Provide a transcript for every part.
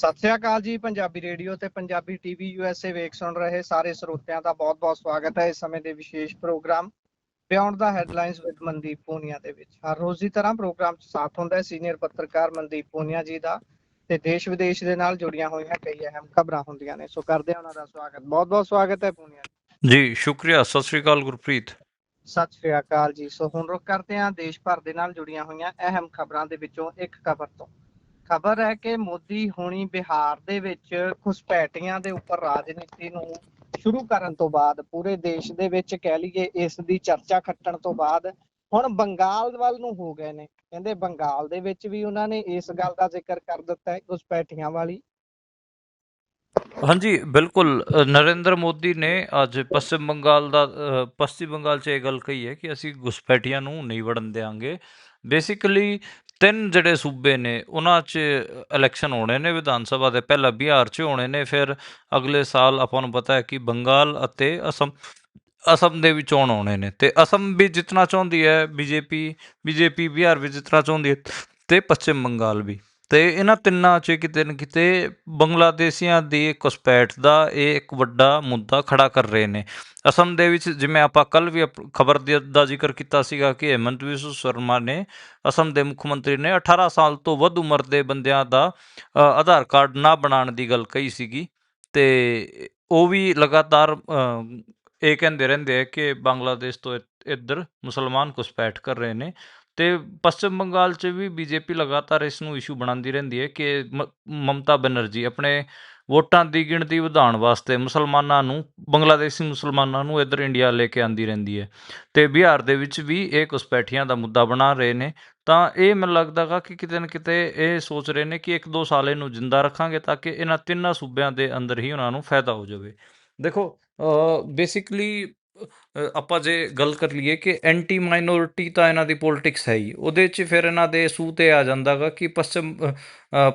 ਸਤਿ ਸ਼੍ਰੀ ਅਕਾਲ ਜੀ ਪੰਜਾਬੀ ਰੇਡੀਓ ਤੇ ਪੰਜਾਬੀ ਟੀਵੀ ਯੂਐਸਏ ਵੇਖ ਸੁਣ ਰਹੇ ਸਾਰੇ ਸਰੋਤਿਆਂ ਦਾ ਬਹੁਤ-ਬਹੁਤ ਸਵਾਗਤ ਹੈ ਇਸ ਸਮੇਂ ਦੇ ਵਿਸ਼ੇਸ਼ programme beyond the headlines with Mandeep Punia ਦੇ ਵਿੱਚ। ਹਰ ਰੋਜ਼ ਦੀ ਤਰ੍ਹਾਂ ਪ੍ਰੋਗਰਾਮ 'ਚ ਸਾਥ ਹੁੰਦਾ ਹੈ ਸੀਨੀਅਰ ਪੱਤਰਕਾਰ ਮਨਦੀਪ ਪੂਨੀਆ ਜੀ ਦਾ ਤੇ ਦੇਸ਼ ਵਿਦੇਸ਼ ਦੇ ਨਾਲ ਜੁੜੀਆਂ ਹੋਈਆਂ ਕਈ ਅਹਿਮ ਖਬਰਾਂ ਹੁੰਦੀਆਂ ਨੇ। ਸੋ ਕਰਦੇ ਹਾਂ ਉਹਨਾਂ ਦਾ ਸਵਾਗਤ। ਬਹੁਤ-ਬਹੁਤ ਸਵਾਗਤ ਹੈ ਪੂਨੀਆ ਜੀ। ਜੀ ਸ਼ੁਕਰੀਆ। ਸਤਿ ਸ੍ਰੀ ਅਕਾਲ ਗੁਰਪ੍ਰੀਤ। ਸਤਿ ਸ਼੍ਰੀ ਅਕਾਲ ਜੀ। ਸੋ ਹੁਣ ਰੁਕ ਕਰਦੇ ਹਾਂ ਦੇਸ਼ ਭਰ ਦੇ ਨਾਲ ਜੁੜੀਆਂ ਹੋਈਆਂ ਅਹਿਮ ਖਬਰਾਂ ਦੇ ਵਿੱਚੋਂ ਇੱਕ ਖਬਰ ਤੋਂ। ਖਬਰ ਹੈ ਕਿ ਮੋਦੀ ਹੁਣੀ ਬਿਹਾਰ ਦੇ ਵਿੱਚ ਘੁਸਪੈਠੀਆਂ ਦੇ ਉੱਪਰ ਰਾਜਨੀਤੀ ਨੂੰ ਸ਼ੁਰੂ ਕਰਨ ਤੋਂ ਬਾਅਦ ਪੂਰੇ ਦੇਸ਼ ਦੇ ਵਿੱਚ ਕਹਿ ਲਈਏ ਇਸ ਦੀ ਚਰਚਾ ਖੱਟਣ ਤੋਂ ਬਾਅਦ ਹੁਣ ਬੰਗਾਲ ਵੱਲ ਨੂੰ ਹੋ ਗਏ ਨੇ। ਕਹਿੰਦੇ ਬੰਗਾਲ ਦੇ ਵਿੱਚ ਵੀ ਉਹਨਾਂ ਨੇ ਇਸ ਗੱਲ ਦਾ ਜ਼ਿਕਰ ਕਰ ਦਿੱਤਾ ਹੈ ਘੁਸਪੈਠੀਆਂ ਵਾਲੀ। ਹਾਂਜੀ ਬਿਲਕੁਲ। ਨਰਿੰਦਰ ਮੋਦੀ ਨੇ ਅੱਜ ਪੱਛਮ ਬੰਗਾਲ ਦਾ ਅ, ਪੱਛਮੀ ਬੰਗਾਲ 'ਚ ਇਹ ਗੱਲ ਕਹੀ ਹੈ ਕਿ ਅਸੀਂ ਘੁਸਪੈਠੀਆਂ ਨੂੰ ਨਹੀਂ ਵੜਨ ਦੇਵਾਂਗੇ ਬੇਸਿਕਲੀ ਤਿੰਨ ਜਿਹੜੇ ਸੂਬੇ ਨੇ, ਉਹਨਾਂ 'ਚ ਇਲੈਕਸ਼ਨ ਹੋਣੇ ਨੇ ਵਿਧਾਨ ਸਭਾ ਦੇ, ਪਹਿਲਾਂ ਬਿਹਾਰ 'ਚ ਹੋਣੇ ਨੇ, ਫਿਰ ਅਗਲੇ ਸਾਲ ਆਪਾਂ ਨੂੰ ਪਤਾ ਹੈ ਕਿ ਬੰਗਾਲ ਅਤੇ ਅਸਮ ਅਸਮ ਦੇ ਵੀ ਚੋਣ ਹੋਣੇ ਨੇ ਤੇ ਅਸਮ ਵੀ ਜਿੱਤਣਾ ਚਾਹੁੰਦੀ ਹੈ, ਬੀਜੇਪੀ ਬੀਜੇਪੀ ਬਿਹਾਰ ਵੀ ਜਿੱਤਣਾ ਚਾਹੁੰਦੀ ਹੈ ਤੇ ਪੱਛਮ ਬੰਗਾਲ ਵੀ। ਤੇ ਇਹਨਾਂ ਤਿੰਨਾਂ 'ਚ ਕਿਤੇ ਨਾ ਕਿਤੇ ਬੰਗਲਾਦੇਸ਼ੀਆਂ ਦੀ ਘੁਸਪੈਠ ਦਾ ਇਹ ਇੱਕ ਵੱਡਾ ਮੁੱਦਾ ਖੜਾ ਕਰ ਰਹੇ ਨੇ। ਅਸਮ ਦੇ ਵਿੱਚ ਜਿਵੇਂ ਆਪਾਂ ਕੱਲ ਵੀ ਖਬਰ ਦਾ ਜ਼ਿਕਰ ਕੀਤਾ ਸੀਗਾ ਕਿ ਹਿਮੰਤ ਬਿਸੂ ਸ਼ਰਮਾ ਨੇ ਅਸਮ ਦੇ ਮੁੱਖ ਮੰਤਰੀ ਨੇ 18 ਸਾਲ ਤੋਂ ਵੱਧ ਉਮਰ ਦੇ ਬੰਦਿਆਂ ਦਾ ਆਧਾਰ ਕਾਰਡ ਨਾ ਬਣਾਉਣ ਦੀ ਗੱਲ ਕਹੀ ਸੀਗੀ। ਤੇ ਉਹ ਵੀ ਲਗਾਤਾਰ ਇਹ ਕਹਿੰਦੇ ਰਹਿੰਦੇ ਆ ਕਿ ਬੰਗਲਾਦੇਸ਼ ਤੋਂ ਇ- ਇੱਧਰ ਮੁਸਲਮਾਨ ਘੁਸਪੈਠ ਕਰ ਰਹੇ ਨੇ। ਅਤੇ ਪੱਛਮ ਬੰਗਾਲ 'ਚ ਵੀ ਬੀ ਜੇ ਪੀ ਲਗਾਤਾਰ ਇਸ ਨੂੰ ਇਸ਼ੂ ਬਣਾਉਂਦੀ ਰਹਿੰਦੀ ਹੈ ਕਿ ਮ- ਮਮਤਾ ਬੈਨਰਜੀ ਆਪਣੇ ਵੋਟਾਂ ਦੀ ਗਿਣਤੀ ਵਧਾਉਣ ਵਾਸਤੇ ਮੁਸਲਮਾਨਾਂ ਨੂੰ, ਬੰਗਲਾਦੇਸ਼ੀ ਮੁਸਲਮਾਨਾਂ ਨੂੰ ਇੱਧਰ ਇੰਡੀਆ ਲੈ ਕੇ ਆਂਦੀ ਰਹਿੰਦੀ ਹੈ। ਤੇ ਬਿਹਾਰ ਦੇ ਵਿੱਚ ਵੀ ਇਹ ਘੁਸਪੈਠੀਆਂ ਦਾ ਮੁੱਦਾ ਬਣਾ ਰਹੇ ਨੇ। ਤਾਂ ਇਹ ਮੈਨੂੰ ਲੱਗਦਾ ਗਾ ਕਿ ਕਿਤੇ ਨਾ ਕਿਤੇ ਇਹ ਸੋਚ ਰਹੇ ਨੇ ਕਿ ਇੱਕ ਦੋ ਸਾਲ ਇਹਨੂੰ ਜਿੰਦਾ ਰੱਖਾਂਗੇ ਤਾਂ ਕਿ ਇਹਨਾਂ ਤਿੰਨਾਂ ਸੂਬਿਆਂ ਦੇ ਅੰਦਰ ਹੀ ਉਹਨਾਂ ਨੂੰ ਫਾਇਦਾ ਹੋ ਜਾਵੇ। ਦੇਖੋ ਬੇਸਿਕਲੀ ਆਪਾਂ ਜੇ ਗੱਲ ਕਰ ਲਈਏ ਕਿ ਐਂਟੀ ਮਾਈਨੋਰਿਟੀ ਤਾਂ ਇਹਨਾਂ ਦੀ ਪੋਲਿਟਿਕਸ ਹੈ ਹੀ। ਉਹਦੇ 'ਚ ਫਿਰ ਇਹਨਾਂ ਦੇ ਸੂਹ ਤੇ ਆ ਜਾਂਦਾਗਾ ਕਿ ਪੱਛਮ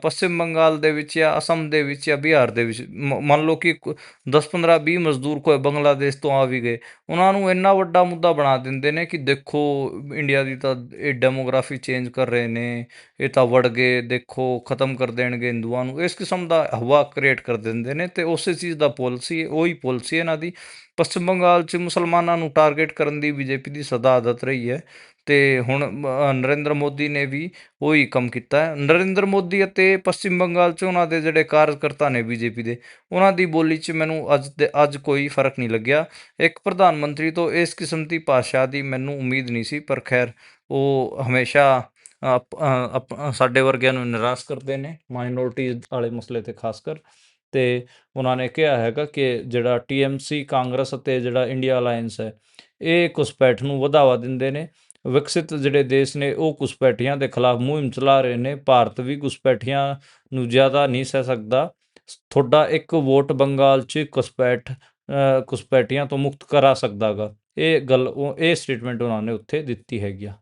ਪੱਛਮ ਬੰਗਾਲ ਦੇ ਵਿੱਚ ਜਾਂ ਅਸਮ ਦੇ ਵਿੱਚ ਜਾਂ ਬਿਹਾਰ ਦੇ ਵਿੱਚ, ਮ- ਮੰਨ ਲਓ ਕਿ 10 15 20 ਮਜ਼ਦੂਰ ਕੋਈ ਬੰਗਲਾਦੇਸ਼ ਤੋਂ ਆ ਵੀ ਗਏ, ਉਹਨਾਂ ਨੂੰ ਇੰਨਾ ਵੱਡਾ ਮੁੱਦਾ ਬਣਾ ਦਿੰਦੇ ਨੇ ਕਿ ਦੇਖੋ ਇੰਡੀਆ ਦੀ ਤਾਂ ਇਹ ਡੈਮੋਗ੍ਰਾਫੀ ਚੇਂਜ ਕਰ ਰਹੇ ਨੇ, ਇਹ ਤਾਂ ਵੜ ਗਏ, ਦੇਖੋ ਖਤਮ ਕਰ ਦੇਣਗੇ ਹਿੰਦੂਆਂ ਨੂੰ, ਇਸ ਕਿਸਮ ਦਾ ਹਵਾ ਕ੍ਰੀਏਟ ਕਰ ਦਿੰਦੇ ਨੇ ਤੇ ਉਸੇ ਚੀਜ਼ ਦਾ ਪਾਲਿਸੀ ਉਹੀ ਪਾਲਿਸੀ ਇਹਨਾਂ ਦੀ। ਪੱਛਮ ਬੰਗਾਲ 'ਚ ਮੁਸਲਮਾਨਾਂ ਨੂੰ ਟਾਰਗੇਟ ਕਰਨ ਦੀ ਬੀਜੇਪੀ ਦੀ ਸਦਾ ਆਦਤ ਰਹੀ ਹੈ ਤੇ ਹੁਣ ਨਰਿੰਦਰ ਮੋਦੀ ਨੇ ਵੀ ਉਹੀ ਕੰਮ ਕੀਤਾ ਹੈ। ਨਰਿੰਦਰ ਮੋਦੀ ਅਤੇ ਪੱਛਮ ਬੰਗਾਲ 'ਚ ਉਹਨਾਂ ਦੇ ਜਿਹੜੇ ਕਾਰਜਕਰਤਾ ਨੇ ਬੀਜੇਪੀ ਦੇ, ਉਹਨਾਂ ਦੀ ਬੋਲੀ 'ਚ ਮੈਨੂੰ ਅੱਜ ਦੇ, ਅੱਜ ਕੋਈ ਫ਼ਰਕ ਨਹੀਂ ਲੱਗਿਆ। ਇੱਕ ਪ੍ਰਧਾਨ ਮੰਤਰੀ ਤੋਂ ਇਸ ਕਿਸਮ ਦੀ ਭਾਸ਼ਾ ਦੀ ਮੈਨੂੰ ਉਮੀਦ ਨਹੀਂ ਸੀ, ਪਰ ਖੈਰ ਉਹ ਹਮੇਸ਼ਾ ਸਾਡੇ ਵਰਗਿਆਂ ਨੂੰ ਨਿਰਾਸ਼ ਕਰਦੇ ਨੇ, ਮਾਈਨੋਰਿਟੀਜ਼ ਵਾਲੇ ਮਸਲੇ ਤੇ ਖਾਸ ਕਰ ਤੇ ਉਹਨਾਂ ਨੇ ਕਿਹਾ ਹੈਗਾ ਕਿ ਜਿਹੜਾ ਟੀਐਮਸੀ ਕਾਂਗਰਸ ਅਤੇ ਜਿਹੜਾ ਇੰਡੀਆ ਅਲਾਈਅੰਸ ਹੈ ਇਹ ਘੁਸਪੈਠ ਨੂੰ ਵਧਾਵਾ ਦਿੰਦੇ ਨੇ। ਵਿਕਸਿਤ ਜਿਹੜੇ ਦੇਸ਼ ਨੇ ਉਹ ਘੁਸਪੈਠੀਆਂ ਦੇ ਖਿਲਾਫ ਮੁਹਿੰਮ ਚਲਾ ਰਹੇ ਨੇ। ਭਾਰਤ ਵੀ ਘੁਸਪੈਠੀਆਂ ਨੂੰ ਜ਼ਿਆਦਾ ਨਹੀਂ ਸਹਿ ਸਕਦਾ। ਤੁਹਾਡਾ ਇੱਕ ਵੋਟ ਬੰਗਾਲ 'ਚ ਘੁਸਪੈਠ ਅ, ਘੁਸਪੈਠੀਆਂ ਤੋਂ ਮੁਕਤ ਕਰਾ ਸਕਦਾਗਾ। ਇਹ ਗੱਲ ਉਹ ਇਹ ਸਟੇਟਮੈਂਟ ਉਹਨਾਂ ਨੇ ਉੱਥੇ ਦਿੱਤੀ ਹੈਗੀ ਆ।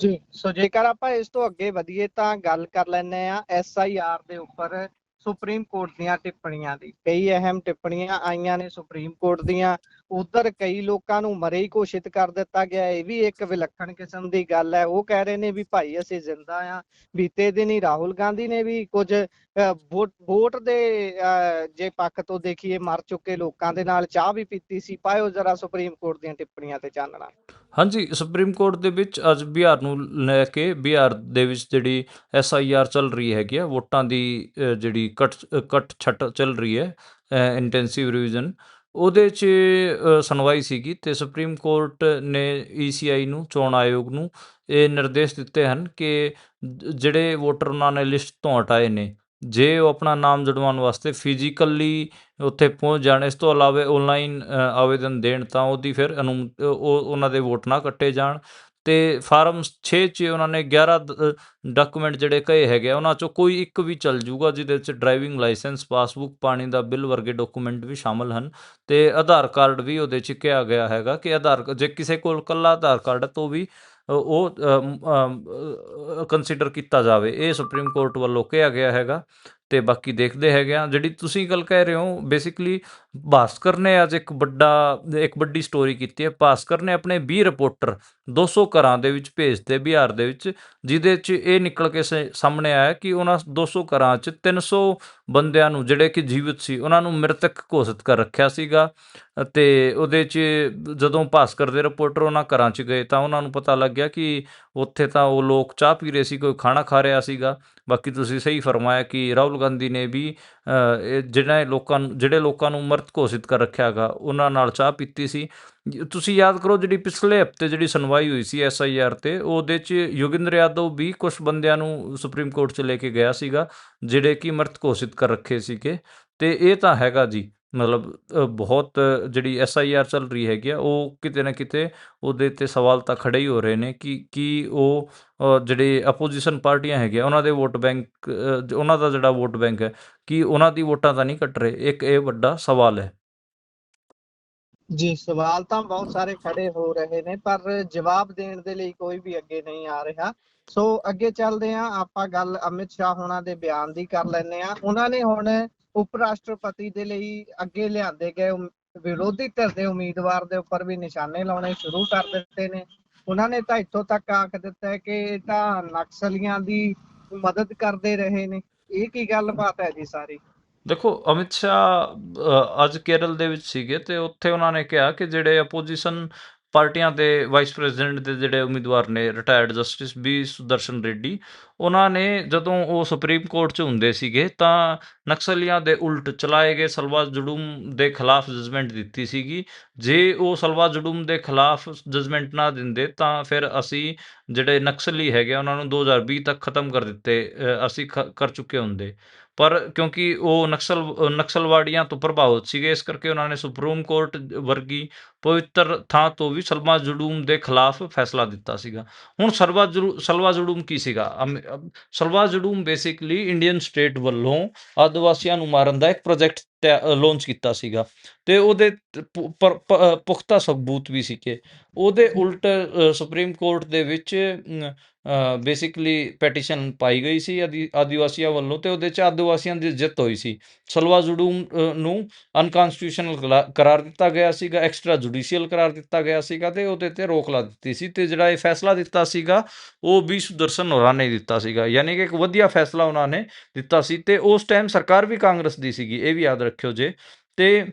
ਜੀ। ਸੋ ਜੇਕਰ ਆਪਾਂ ਇਸ ਤੋਂ ਅੱਗੇ ਵਧੀਏ ਤਾਂ ਗੱਲ ਕਰ ਲੈਂਦੇ ਆ ਐਸਆਈਆਰ ਦੇ ਉੱਪਰ। ਸੁਪਰੀਮ ਕੋਰਟ ਦੀਆਂ ਟਿੱਪਣੀਆਂ ਦੀ। ਕਈ ਅਹਿਮ ਟਿੱਪਣੀਆਂ ਆਈਆਂ ਨੇ ਸੁਪਰੀਮ ਕੋਰਟ ਦੀਆਂ। ਉਧਰ ਕਈ ਲੋਕਾਂ ਨੂੰ ਮਰੇ ਹੀ ਘੋਸ਼ਿਤ ਕਰ ਦਿੱਤਾ ਗਿਆ। ਇਹ ਵੀ ਇੱਕ ਵਿਲੱਖਣ ਕਿਸਮ ਦੀ ਗੱਲ ਹੈ। ਉਹ ਕਹਿ ਰਹੇ ਨੇ ਵੀ ਭਾਈ ਅਸੀਂ ਜ਼ਿੰਦਾ ਆ। ਬੀਤੇ ਦਿਨ ਹੀ ਰਾਹੁਲ ਗਾਂਧੀ ਨੇ ਵੀ ਕੁਝ ਵੋਟ ਦੇ ਜੇ ਪੱਖ ਤੋਂ ਦੇਖੀਏ ਮਰ ਚੁੱਕੇ ਲੋਕਾਂ ਦੇ ਨਾਲ ਚਾਹ ਵੀ ਪੀਤੀ ਸੀ। ਪਾਇਓ ਜਰਾ ਸੁਪਰੀਮ ਕੋਰਟ ਦੀਆਂ ਟਿੱਪਣੀਆਂ ਤੇ ਚਾਨਣਾ। ਹਾਂਜੀ, ਸੁਪਰੀਮ ਕੋਰਟ ਦੇ ਵਿੱਚ ਅੱਜ ਬਿਹਾਰ ਨੂੰ ਲੈ ਕੇ, ਬਿਹਾਰ ਦੇ ਵਿੱਚ ਜਿਹੜੀ ਐਸ ਆਈ ਆਰ ਚੱਲ ਰਹੀ ਹੈਗੀ ਆ, ਵੋਟਾਂ ਦੀ ਜਿਹੜੀ ਜਿਹੜੀ ਕਟ ਕਟ ਛੱਟ ਚੱਲ ਰਹੀ ਹੈ ਇੰਟੈਂਸਿਵ ਰਿਵੀਜ਼ਨ ਉਹਦੇ 'ਚ ਸੁਣਵਾਈ ਸੀਗੀ ਤੇ ਸੁਪਰੀਮ ਕੋਰਟ ਨੇ ਈਸੀਆਈ ਨੂੰ, ਚੋਣ ਆਯੋਗ ਨੂੰ ਇਹ ਨਿਰਦੇਸ਼ ਦਿੱਤੇ ਹਨ ਕਿ ਜਿਹੜੇ ਵੋਟਰ ਉਹਨਾਂ ਨੇ ਲਿਸਟ ਤੋਂ ਹਟਾਏ ਨੇ, ਜੇ ਉਹ ਆਪਣਾ ਨਾਮ ਜੁੜਵਾਉਣ ਵਾਸਤੇ ਫਿਜ਼ੀਕਲੀ ਉੱਥੇ ਪਹੁੰਚ ਜਾਣ, ਇਸ ਤੋਂ ਇਲਾਵਾ ਆਨਲਾਈਨ ਆਵੇਦਨ ਦੇਣ ਤਾਂ ਉਹਦੀ ਫਿਰ ਅਨੁ ਉਹ, ਉਹਨਾਂ ਦੇ ਵੋਟ ਨਾ ਕੱਟੇ ਜਾਣ। ਤੇ ਫਾਰਮ 6 ਚ ਉਹਨਾਂ ਨੇ 11 ਡਾਕੂਮੈਂਟ ਜਿਹੜੇ ਕਹੇ ਹੈਗੇ ਆ, ਉਹਨਾਂ ਚੋਂ ਕੋਈ ਇੱਕ ਵੀ ਚੱਲ ਜੂਗਾ ਜਿਹਦੇ ਵਿੱਚ ਡਰਾਈਵਿੰਗ ਲਾਇਸੈਂਸ ਪਾਸਬੁੱਕ ਪਾਣੀ ਦਾ ਬਿੱਲ ਵਰਗੇ ਡਾਕੂਮੈਂਟ ਵੀ ਸ਼ਾਮਲ ਹਨ ਤੇ ਆਧਾਰ ਕਾਰਡ ਵੀ ਉਹਦੇ ਚ ਕਿਹਾ ਗਿਆ ਹੈਗਾ ਕਿ ਆਧਾਰ ਜੇ ਕਿਸੇ ਕੋਲ ਕੱਲਾ ਆਧਾਰ ਕਾਰਡ ਹੈ ਤਾਂ ਵੀ ਉਹ ਕੰਸੀਡਰ ਕੀਤਾ ਜਾਵੇ। ਇਹ ਸੁਪਰੀਮ ਕੋਰਟ ਵੱਲੋਂ ਕਿਹਾ ਗਿਆ ਹੈਗਾ। ਤੇ ਬਾਕੀ ਦੇਖਦੇ ਹੈਗੇ ਆ। ਜਿਹੜੀ ਤੁਸੀਂ ਗੱਲ ਕਹਿ ਰਹੇ ਹੋ ਬੇਸਿਕਲੀ ਭਾਸਕਰ ਨੇ ਅੱਜ ਇੱਕ ਵੱਡਾ, ਇੱਕ ਵੱਡੀ ਸਟੋਰੀ ਕੀਤੀ ਹੈ। ਭਾਸਕਰ ਨੇ ਆਪਣੇ 20 ਰਿਪੋਰਟਰ 200 ਘਰਾਂ ਦੇ ਵਿੱਚ ਭੇਜਦੇ ਬਿਹਾਰ ਦੇ ਵਿੱਚ, ਜਿਹਦੇ 'ਚ ਇਹ ਨਿਕਲ ਕੇ ਸ- ਸਾਹਮਣੇ ਆਇਆ ਕਿ ਉਹਨਾਂ 200 ਘਰਾਂ 'ਚ 300 ਬੰਦਿਆਂ ਨੂੰ ਜਿਹੜੇ ਕਿ ਜੀਵਿਤ ਸੀ, ਉਹਨਾਂ ਨੂੰ ਮ੍ਰਿਤਕ ਘੋਸ਼ਿਤ ਕਰ ਰੱਖਿਆ ਸੀਗਾ। ਅਤੇ ਉਹਦੇ 'ਚ ਜਦੋਂ ਭਾਸਕਰ ਦੇ ਰਿਪੋਰਟਰ ਉਹਨਾਂ ਘਰਾਂ 'ਚ ਗਏ ਤਾਂ ਉਹਨਾਂ ਨੂੰ ਪਤਾ ਲੱਗਿਆ ਕਿ ਉੱਥੇ ਤਾਂ ਉਹ ਲੋਕ ਚਾਹ ਪੀ ਰਹੇ ਸੀ, ਕੋਈ ਖਾਣਾ ਖਾ ਰਿਹਾ ਸੀਗਾ। ਬਾਕੀ ਤੁਸੀਂ ਸਹੀ ਫਰਮਾਇਆ ਕਿ ਰਾਹੁਲ ਗਾਂਧੀ ਨੇ ਵੀ ਅ, ਇਹ ਜਿਹੜੇ ਲੋਕਾਂ ਨੂੰ ਜਿਹੜੇ ਲੋਕਾਂ ਨੂੰ ਮਰਤ ਘੋਸ਼ਿਤ ਕਰ ਰੱਖਿਆ ਹੈਗਾ ਉਹਨਾਂ ਨਾਲ ਚਾਹ ਪੀਤੀ ਸੀ। ਤੁਸੀਂ ਯਾਦ ਕਰੋ ਜਿਹੜੀ ਪਿਛਲੇ ਹਫ਼ਤੇ ਜਿਹੜੀ ਸੁਣਵਾਈ ਹੋਈ ਸੀ ਐਸ ਆਈ ਆਰ ਤੇ ਉਹਦੇ 'ਚ ਯੋਗਿੰਦਰ ਯਾਦਵ ਵੀ ਕੁਝ ਬੰਦਿਆਂ ਨੂੰ ਸੁਪਰੀਮ ਕੋਰਟ 'ਚ ਲੈ ਕੇ ਗਿਆ ਸੀਗਾ ਜਿਹੜੇ ਕਿ ਮਰਤ ਘੋਸ਼ਿਤ ਕਰ ਰੱਖੇ ਸੀਗੇ। ਤੇ ਇਹ ਤਾਂ ਹੈਗਾ ਜੀ। ਮਤਲਬ ਅ, ਬਹੁਤ ਜਿਹੜੀ ਐਸ ਚੱਲ ਰਹੀ ਹੈਗੀ ਆ ਉਹ ਕਿਤੇ ਨਾ ਕਿਤੇ ਉਹਦੇ ਤੇ ਸਵਾਲ ਤਾਂ ਖੜੇ ਹੀ ਹੋ ਰਹੇ ਨੇ ਕਿ ਕੀ ਉਹ ਅ, ਜਿਹੜੇ ਆਪੋਜੀਸ਼ਨ ਪਾਰਟੀਆਂ ਹੈਗੀਆਂ ਉਹਨਾਂ ਦੇ ਵੋਟ ਬੈਂਕ ਉਹਨਾਂ ਦਾ ਜਿਹੜਾ ਵੋਟ ਬੈਂਕ ਹੈ ਕਿ ਉਹਨਾਂ ਦੀ ਵੋਟਾਂ ਤਾਂ ਨਹੀਂ ਕੱਟ ਰਹੇ? ਇੱਕ ਇਹ ਵੱਡਾ ਸਵਾਲ ਹੈ। ਜੀ ਸਵਾਲ ਤਾਂ ਬਹੁਤ ਸਾਰੇ ਖੜੇ ਹੋ ਰਹੇ ਨੇ ਪਰ ਜਵਾਬ ਦੇਣ ਦੇ ਲਈ ਕੋਈ ਵੀ ਅੱਗੇ ਨਹੀਂ ਆ ਰਿਹਾ। ਸੋ ਅੱਗੇ ਚੱਲਦੇ ਹਾਂ ਆਪਾਂ ਗੱਲ ਅਮਿਤ ਸ਼ਾਹ ਹੋਣਾ ਦੇ ਬਿਆਨ ਦੀ ਕਰ ਲੈਂਦੇ ਆ ਉਹਨਾਂ ਨੇ ਹੁਣ ਉਪ ਰਾਸ਼ਟਰਪਤੀ ਦੇ ਲਈ ਅੱਗੇ ਲਿਆਂਦੇ ਗਏ ਵਿਰੋਧੀ ਧਿਰ ਦੇ ਉਮੀਦਵਾਰ ਦੇ ਉੱਪਰ ਵੀ ਨਿਸ਼ਾਨੇ ਲਾਉਣੇ ਸ਼ੁਰੂ ਕਰ ਦਿੱਤੇ ਨੇ। ਉਹਨਾਂ ਨੇ ਤਾਂ ਇੱਥੋਂ ਤੱਕ ਆਖ ਦਿੱਤਾ ਹੈ ਕਿ ਇਹ ਤਾਂ ਨਕਸਲੀਆਂ ਦੀ ਮਦਦ ਕਰਦੇ ਰਹੇ ਨੇ। ਇਹ ਕੀ ਗੱਲਬਾਤ ਹੈ ਜੀ ਸਾਰੀ? ਦੇਖੋ, ਅਮਿਤ ਸ਼ਾਹ ਅੱਜ ਕੇਰਲ ਦੇ ਵਿੱਚ ਸੀਗੇ ਤੇ ਉੱਥੇ ਉਹਨਾਂ ਨੇ ਕਿਹਾ ਕਿ ਜਿਹੜੇ ਆਪੋਜੀਸ਼ਨ ਪਾਰਟੀਆਂ ਦੇ ਵਾਈਸ ਪ੍ਰੈਜ਼ੀਡੈਂਟ ਦੇ ਜਿਹੜੇ ਉਮੀਦਵਾਰ ਨੇ retired justice B Sudershan Reddy, ਉਹਨਾਂ ਨੇ ਜਦੋਂ ਉਹ ਸੁਪਰੀਮ ਕੋਰਟ 'ਚ ਹੁੰਦੇ ਸੀਗੇ, ਤਾਂ ਨਕਸਲੀਆਂ ਦੇ ਉਲਟ ਚਲਾਏ ਗਏ ਸਲਵਾ ਜੁਡੂਮ ਦੇ ਖਿਲਾਫ ਜਜਮੈਂਟ ਦਿੱਤੀ ਸੀਗੀ। ਜੇ ਉਹ ਸਲਵਾ ਜੁਡੂਮ ਦੇ ਖਿਲਾਫ ਜਜਮੈਂਟ ਨਾ ਦਿੰਦੇ, ਤਾਂ ਫਿਰ ਅਸੀਂ ਜਿਹੜੇ ਨਕਸਲੀ ਹੈਗੇ ਉਹਨਾਂ ਨੂੰ 2020 ਤੱਕ ਖਤਮ ਕਰ ਦਿੱਤੇ ਅਸੀਂ ਖ- ਕਰ ਚੁੱਕੇ ਹੁੰਦੇ। ਪਰ ਕਿਉਂਕਿ ਉਹ ਨਕਸਲ, ਨਕਸਲਵਾੜੀਆਂ ਤੋਂ ਪ੍ਰਭਾਵਿਤ ਸੀਗੇ, ਇਸ ਕਰਕੇ ਉਹਨਾਂ ਨੇ ਸੁਪਰੀਮ ਕੋਰਟ ਵਰਗੀ ਪਵਿੱਤਰ ਥਾਂ ਤੋਂ ਵੀ ਸਲਮਾ ਜੁਲੂਮ ਦੇ ਖਿਲਾਫ ਫੈਸਲਾ ਦਿੱਤਾ ਸੀਗਾ। ਹੁਣ ਸਰਵਾ ਜੁਡੂ ਸਲਵਾ ਜੁਡੂਮ ਕੀ ਸੀਗਾ? Salwa Judum basically Indian state ਵੱਲੋਂ ਆਦਿਵਾਸੀਆਂ ਨੂੰ ਮਾਰਨ ਦਾ ਇੱਕ ਪ੍ਰੋਜੈਕਟ ਲਾਂਚ ਕੀਤਾ ਸੀਗਾ। ਤੇ ਉਹਦੇ ਪੁਖਤਾ ਸਬੂਤ ਵੀ ਸੀਗੇ। ਉਹਦੇ ਉਲਟ ਸੁਪਰੀਮ ਕੋਰਟ ਦੇ ਵਿੱਚ ਬੇਸਿਕਲੀ ਪੈਟੀਸ਼ਨ ਪਾਈ ਗਈ ਸੀ ਆਦਿ ਆਦੀਵਾਸੀਆਂ ਵੱਲੋਂ ਤੇ ਉਹਦੇ ਚ ਆਦੀਵਾਸੀਆਂ ਦੀ ਜਿੱਤ ਹੋਈ ਸੀ। ਸਲਵਾ ਜੁਡੂਮ ਅ, ਨੂੰ ਅਨਕਨਸਟੀਟਿਊਸ਼ਨਲ ਕਰਾਰ ਦਿੱਤਾ ਗਿਆ ਸੀਗਾ ਐਕਸਟਰਾ ਜੁਡੀਸ਼ੀਅਲ ਕਰਾਰ ਦਿੱਤਾ ਗਿਆ ਸੀਗਾ ਤੇ ਉਹਦੇ ਤੇ ਰੋਕ ਲਾ ਦਿੱਤੀ ਸੀ ਤੇ ਜਿਹੜਾ ਇਹ ਫੈਸਲਾ ਦਿੱਤਾ ਸੀਗਾ ਉਹ ਵੀ ਸੁਦਰਸ਼ਨ ਹੋਰਾਂ ਨੇ ਦਿੱਤਾ ਸੀਗਾ ਯਾਨੀ ਕਿ ਇੱਕ ਵਧੀਆ ਫੈਸਲਾ ਉਹਨਾਂ ਨੇ ਦਿੱਤਾ ਸੀ ਤੇ ਉਸ ਟਾਈਮ ਸਰਕਾਰ ਵੀ ਕਾਂਗਰਸ ਦੀ ਸੀਗੀ ਇਹ ਵੀ ਯਾਦ ਰੱਖਿਓ ਜੇ। ਤੇ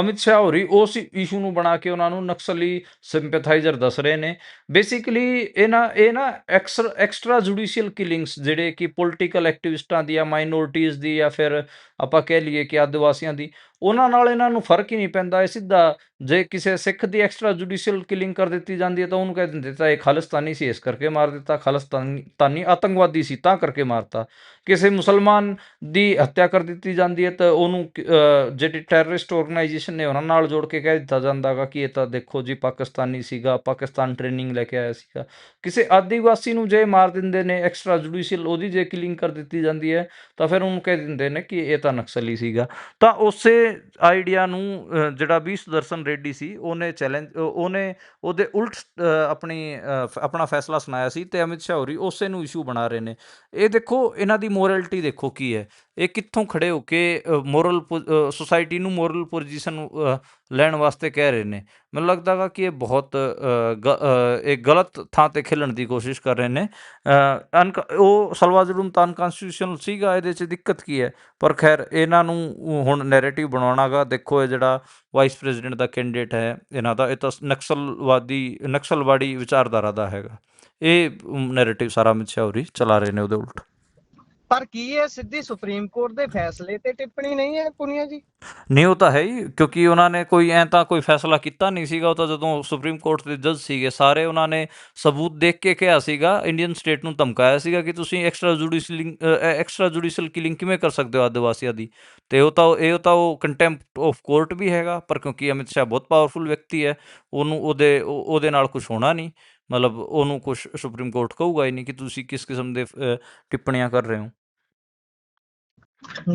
ਅਮਿਤ ਸ਼ਾਹ ਹੋਰੀ ਉਸ ਇਸ਼ੂ ਨੂੰ ਬਣਾ ਕੇ ਉਹਨਾਂ ਨੂੰ ਨਕਸਲੀ ਸਿੰਪੈਥਾਈਜ਼ਰ ਦੱਸ ਰਹੇ ਨੇ। ਬੇਸਿਕਲੀ ਇਹ ਨਾ ਇਹ ਨਾ ਐਕਸਟਰਾ ਐਕਸਟਰਾ ਜੁਡੀਸ਼ੀਅਲ ਕਿਲਿੰਗਸ ਜਿਹੜੇ ਕਿ ਪੋਲਿਟੀਕਲ ਐਕਟਿਵਿਸਟਾਂ ਦੀ ਜਾਂ ਮਾਈਨੋਰਟੀਜ਼ ਦੀ ਜਾਂ ਫਿਰ ਆਪਾਂ ਕਹਿ ਲਈਏ ਕਿ ਆਦਿਵਾਸੀਆਂ ਦੀ, ਉਹਨਾਂ ਨਾਲ ਇਹਨਾਂ ਨੂੰ ਫ਼ਰਕ ਹੀ ਨਹੀਂ ਪੈਂਦਾ, ਇਹ ਸਿੱਧਾ ਜੇ ਕਿਸੇ ਸਿੱਖ ਦੀ ਐਕਸਟਰਾ ਜੁਡੀਸ਼ੀਅਲ ਕਿਲਿੰਗ ਕਰ ਦਿੱਤੀ ਜਾਂਦੀ ਹੈ ਤਾਂ ਉਹਨੂੰ ਕਹਿ ਦਿੰਦੇ ਤਾਂ ਇਹ ਖਾਲਿਸਤਾਨੀ ਸੀ, ਇਸ ਕਰਕੇ ਮਾਰ ਦਿੱਤਾ, ਖਾਲਿਸਤਾਨੀ ਤਾਨੀ ਆਤੰਕਵਾਦੀ ਸੀ ਤਾਂ ਕਰਕੇ ਮਾਰਤਾ। ਕਿਸੇ ਮੁਸਲਮਾਨ ਦੀ ਹੱਤਿਆ ਕਰ ਦਿੱਤੀ ਜਾਂਦੀ ਹੈ ਤਾਂ ਉਹਨੂੰ ਜਿਹੜੀ ਟੈਰਰਿਸਟ ਆਰਗੇਨਾਈਜੇਸ਼ਨ ਨੇ ਉਹਨਾਂ ਨਾਲ ਜੋੜ ਕੇ ਕਹਿ ਦਿੱਤਾ ਜਾਂਦਾਗਾ ਕਿ ਇਹ ਤਾਂ ਦੇਖੋ ਜੀ ਪਾਕਿਸਤਾਨੀ ਸੀਗਾ, ਪਾਕਿਸਤਾਨ ਟ੍ਰੇਨਿੰਗ ਲੈ ਕੇ ਆਇਆ ਸੀਗਾ। ਕਿਸੇ ਆਦੀਵਾਸੀ ਨੂੰ ਜੇ ਮਾਰ ਦਿੰਦੇ ਨੇ ਐਕਸਟਰਾ ਜੁਡੀਸ਼ੀਅਲ ਉਹਦੀ ਜੇ ਕਿਲਿੰਗ ਕਰ ਦਿੱਤੀ ਜਾਂਦੀ ਹੈ ਤਾਂ ਫਿਰ ਉਹਨੂੰ ਕਹਿ ਦਿੰਦੇ ਨੇ ਕਿ ਇਹ ਤਾਂ ਨਕਸਲੀ ਸੀਗਾ। ਤਾਂ ਉਸੇ ਆਈਡੀਆ ਨੂੰ ਅ, ਜਿਹੜਾ ਵੀ ਸੁਦਰਸ਼ਨ ਰੈਡੀ ਸੀ ਉਹਨੇ ਚੈਲੰਜ ਉਹਨੇ ਉਹਦੇ ਉਲਟ ਅ, ਆਪਣੀ ਅ, ਆਪਣਾ ਫੈਸਲਾ ਸੁਣਾਇਆ ਸੀ ਤੇ ਅਮਿਤ ਸ਼ਾਹ ਹੋਰੀ ਉਸੇ ਨੂੰ ਇਸ਼ੂ ਬਣਾ ਰਹੇ ਨੇ। ਇਹ ਦੇਖੋ ਇਹਨਾਂ ਦੀ ਮੋਰੈਲਿਟੀ ਦੇਖੋ ਕੀ ਹੈ। ਇਹ ਕਿੱਥੋਂ ਖੜੇ ਹੋ ਕੇ ਮੋਰਲ ਸੁਸਾਇਟੀ ਨੂੰ ਮੋਰਲ ਪੋਜੀਸ਼ਨ ਲੈਣ ਵਾਸਤੇ ਕਹਿ ਰਹੇ ਨੇ? ਮੈਨੂੰ ਲੱਗਦਾ ਵਾ ਕਿ ਇਹ ਬਹੁਤ ਗ- ਇਹ ਗਲਤ ਥਾਂ ਤੇ ਖੇਲਣ ਦੀ ਕੋਸ਼ਿਸ਼ ਕਰ ਰਹੇ ਨੇ। ਅਨਕ, ਉਹ ਸਲਵਾ ਜੁਲਮ ਤਾਂ ਅਨਕਨਸਟੀਟਿਊਸ਼ਨਲ ਸੀਗਾ, ਇਹਦੇ 'ਚ ਦਿੱਕਤ ਕੀ ਹੈ? ਪਰ ਖੈਰ, ਇਹਨਾਂ ਨੂੰ ਹੁਣ ਨੈਰੇਟਿਵ ਬਣਾਉਣਾਗਾ। ਦੇਖੋ ਇਹ ਜਿਹੜਾ ਵਾਈਸ ਪ੍ਰੈਜ਼ੀਡੈਂਟ ਦਾ ਕੈਂਡੀਡੇਟ ਹੈ, ਇਹਨਾਂ ਦਾ, ਇਹ ਤਾਂ ਨਕਸਲਵਾਦੀ, ਨਕਸਲਵਾੜੀ ਵਿਚਾਰਧਾਰਾ ਦਾ ਹੈਗਾ। ਇਹ ਨੈਰੇਟਿਵ ਸਾਰਾ ਅਮਿਤ ਸ਼ਾਹ ਹੋਰੀ ਚਲਾ ਰਹੇ ਨੇ, ਉਹਦੇ ਉਲਟ। ਪਰ ਕੀ ਇਹ ਸਿੱਧੀ ਸੁਪਰੀਮ ਕੋਰਟ ਦੇ ਫੈਸਲੇ ਤੇ ਟਿੱਪਣੀ ਨਹੀਂ ਹੈ ਪੁਨੀਆ ਜੀ? ਨਹੀਂ, ਉਹ ਤਾਂ ਹੈ ਹੀ, ਕਿਉਂਕਿ ਉਹਨਾਂ ਨੇ ਕੋਈ ਐਂ ਤਾਂ ਕੋਈ ਫੈਸਲਾ ਕੀਤਾ ਨਹੀਂ ਸੀਗਾ, ਉਹ ਤਾਂ ਜਦੋਂ ਸੁਪਰੀਮ ਕੋਰਟ ਦੇ ਜੱਜ ਸੀਗੇ, ਸਾਰੇ ਉਹਨਾਂ ਨੇ ਸਬੂਤ ਦੇਖ ਕੇ ਕਿਹਾ ਸੀਗਾ, ਇੰਡੀਅਨ ਸਟੇਟ ਨੂੰ ਧਮਕਾਇਆ ਸੀਗਾ ਕਿ ਤੁਸੀਂ extra judicial extra judicial killing ਕਿਵੇਂ ਕਰ ਸਕਦੇ ਹੋ ਆਦੀਵਾਸੀਆਂ ਦੀ? ਤੇ ਉਹ ਤਾਂ, ਇਹ ਤਾਂ ਉਹ ਕੰਟੈਂਪਟ ਆਫ ਕੋਰਟ ਵੀ ਹੈਗਾ, ਪਰ ਕਿਉਂਕਿ ਅਮਿਤ ਸ਼ਾਹ ਬਹੁਤ ਪਾਵਰਫੁਲ ਵਿਅਕਤੀ ਹੈ, ਉਹਨੂੰ ਉਹਦੇ, ਉਹ- ਉਹਦੇ ਨਾਲ ਕੁਝ ਹੋਣਾ ਨਹੀਂ। ਮਤਲਬ ਉਹਨੂੰ ਕੁਝ ਸੁਪਰੀਮ ਕੋਰਟ ਕਹੂਗਾ ਹੀ ਨਹੀਂ ਕਿ ਤੁਸੀਂ ਕਿਸ ਕਿਸਮ ਦੇ ਟਿੱਪਣੀਆਂ ਕਰ ਰਹੇ ਹੋ।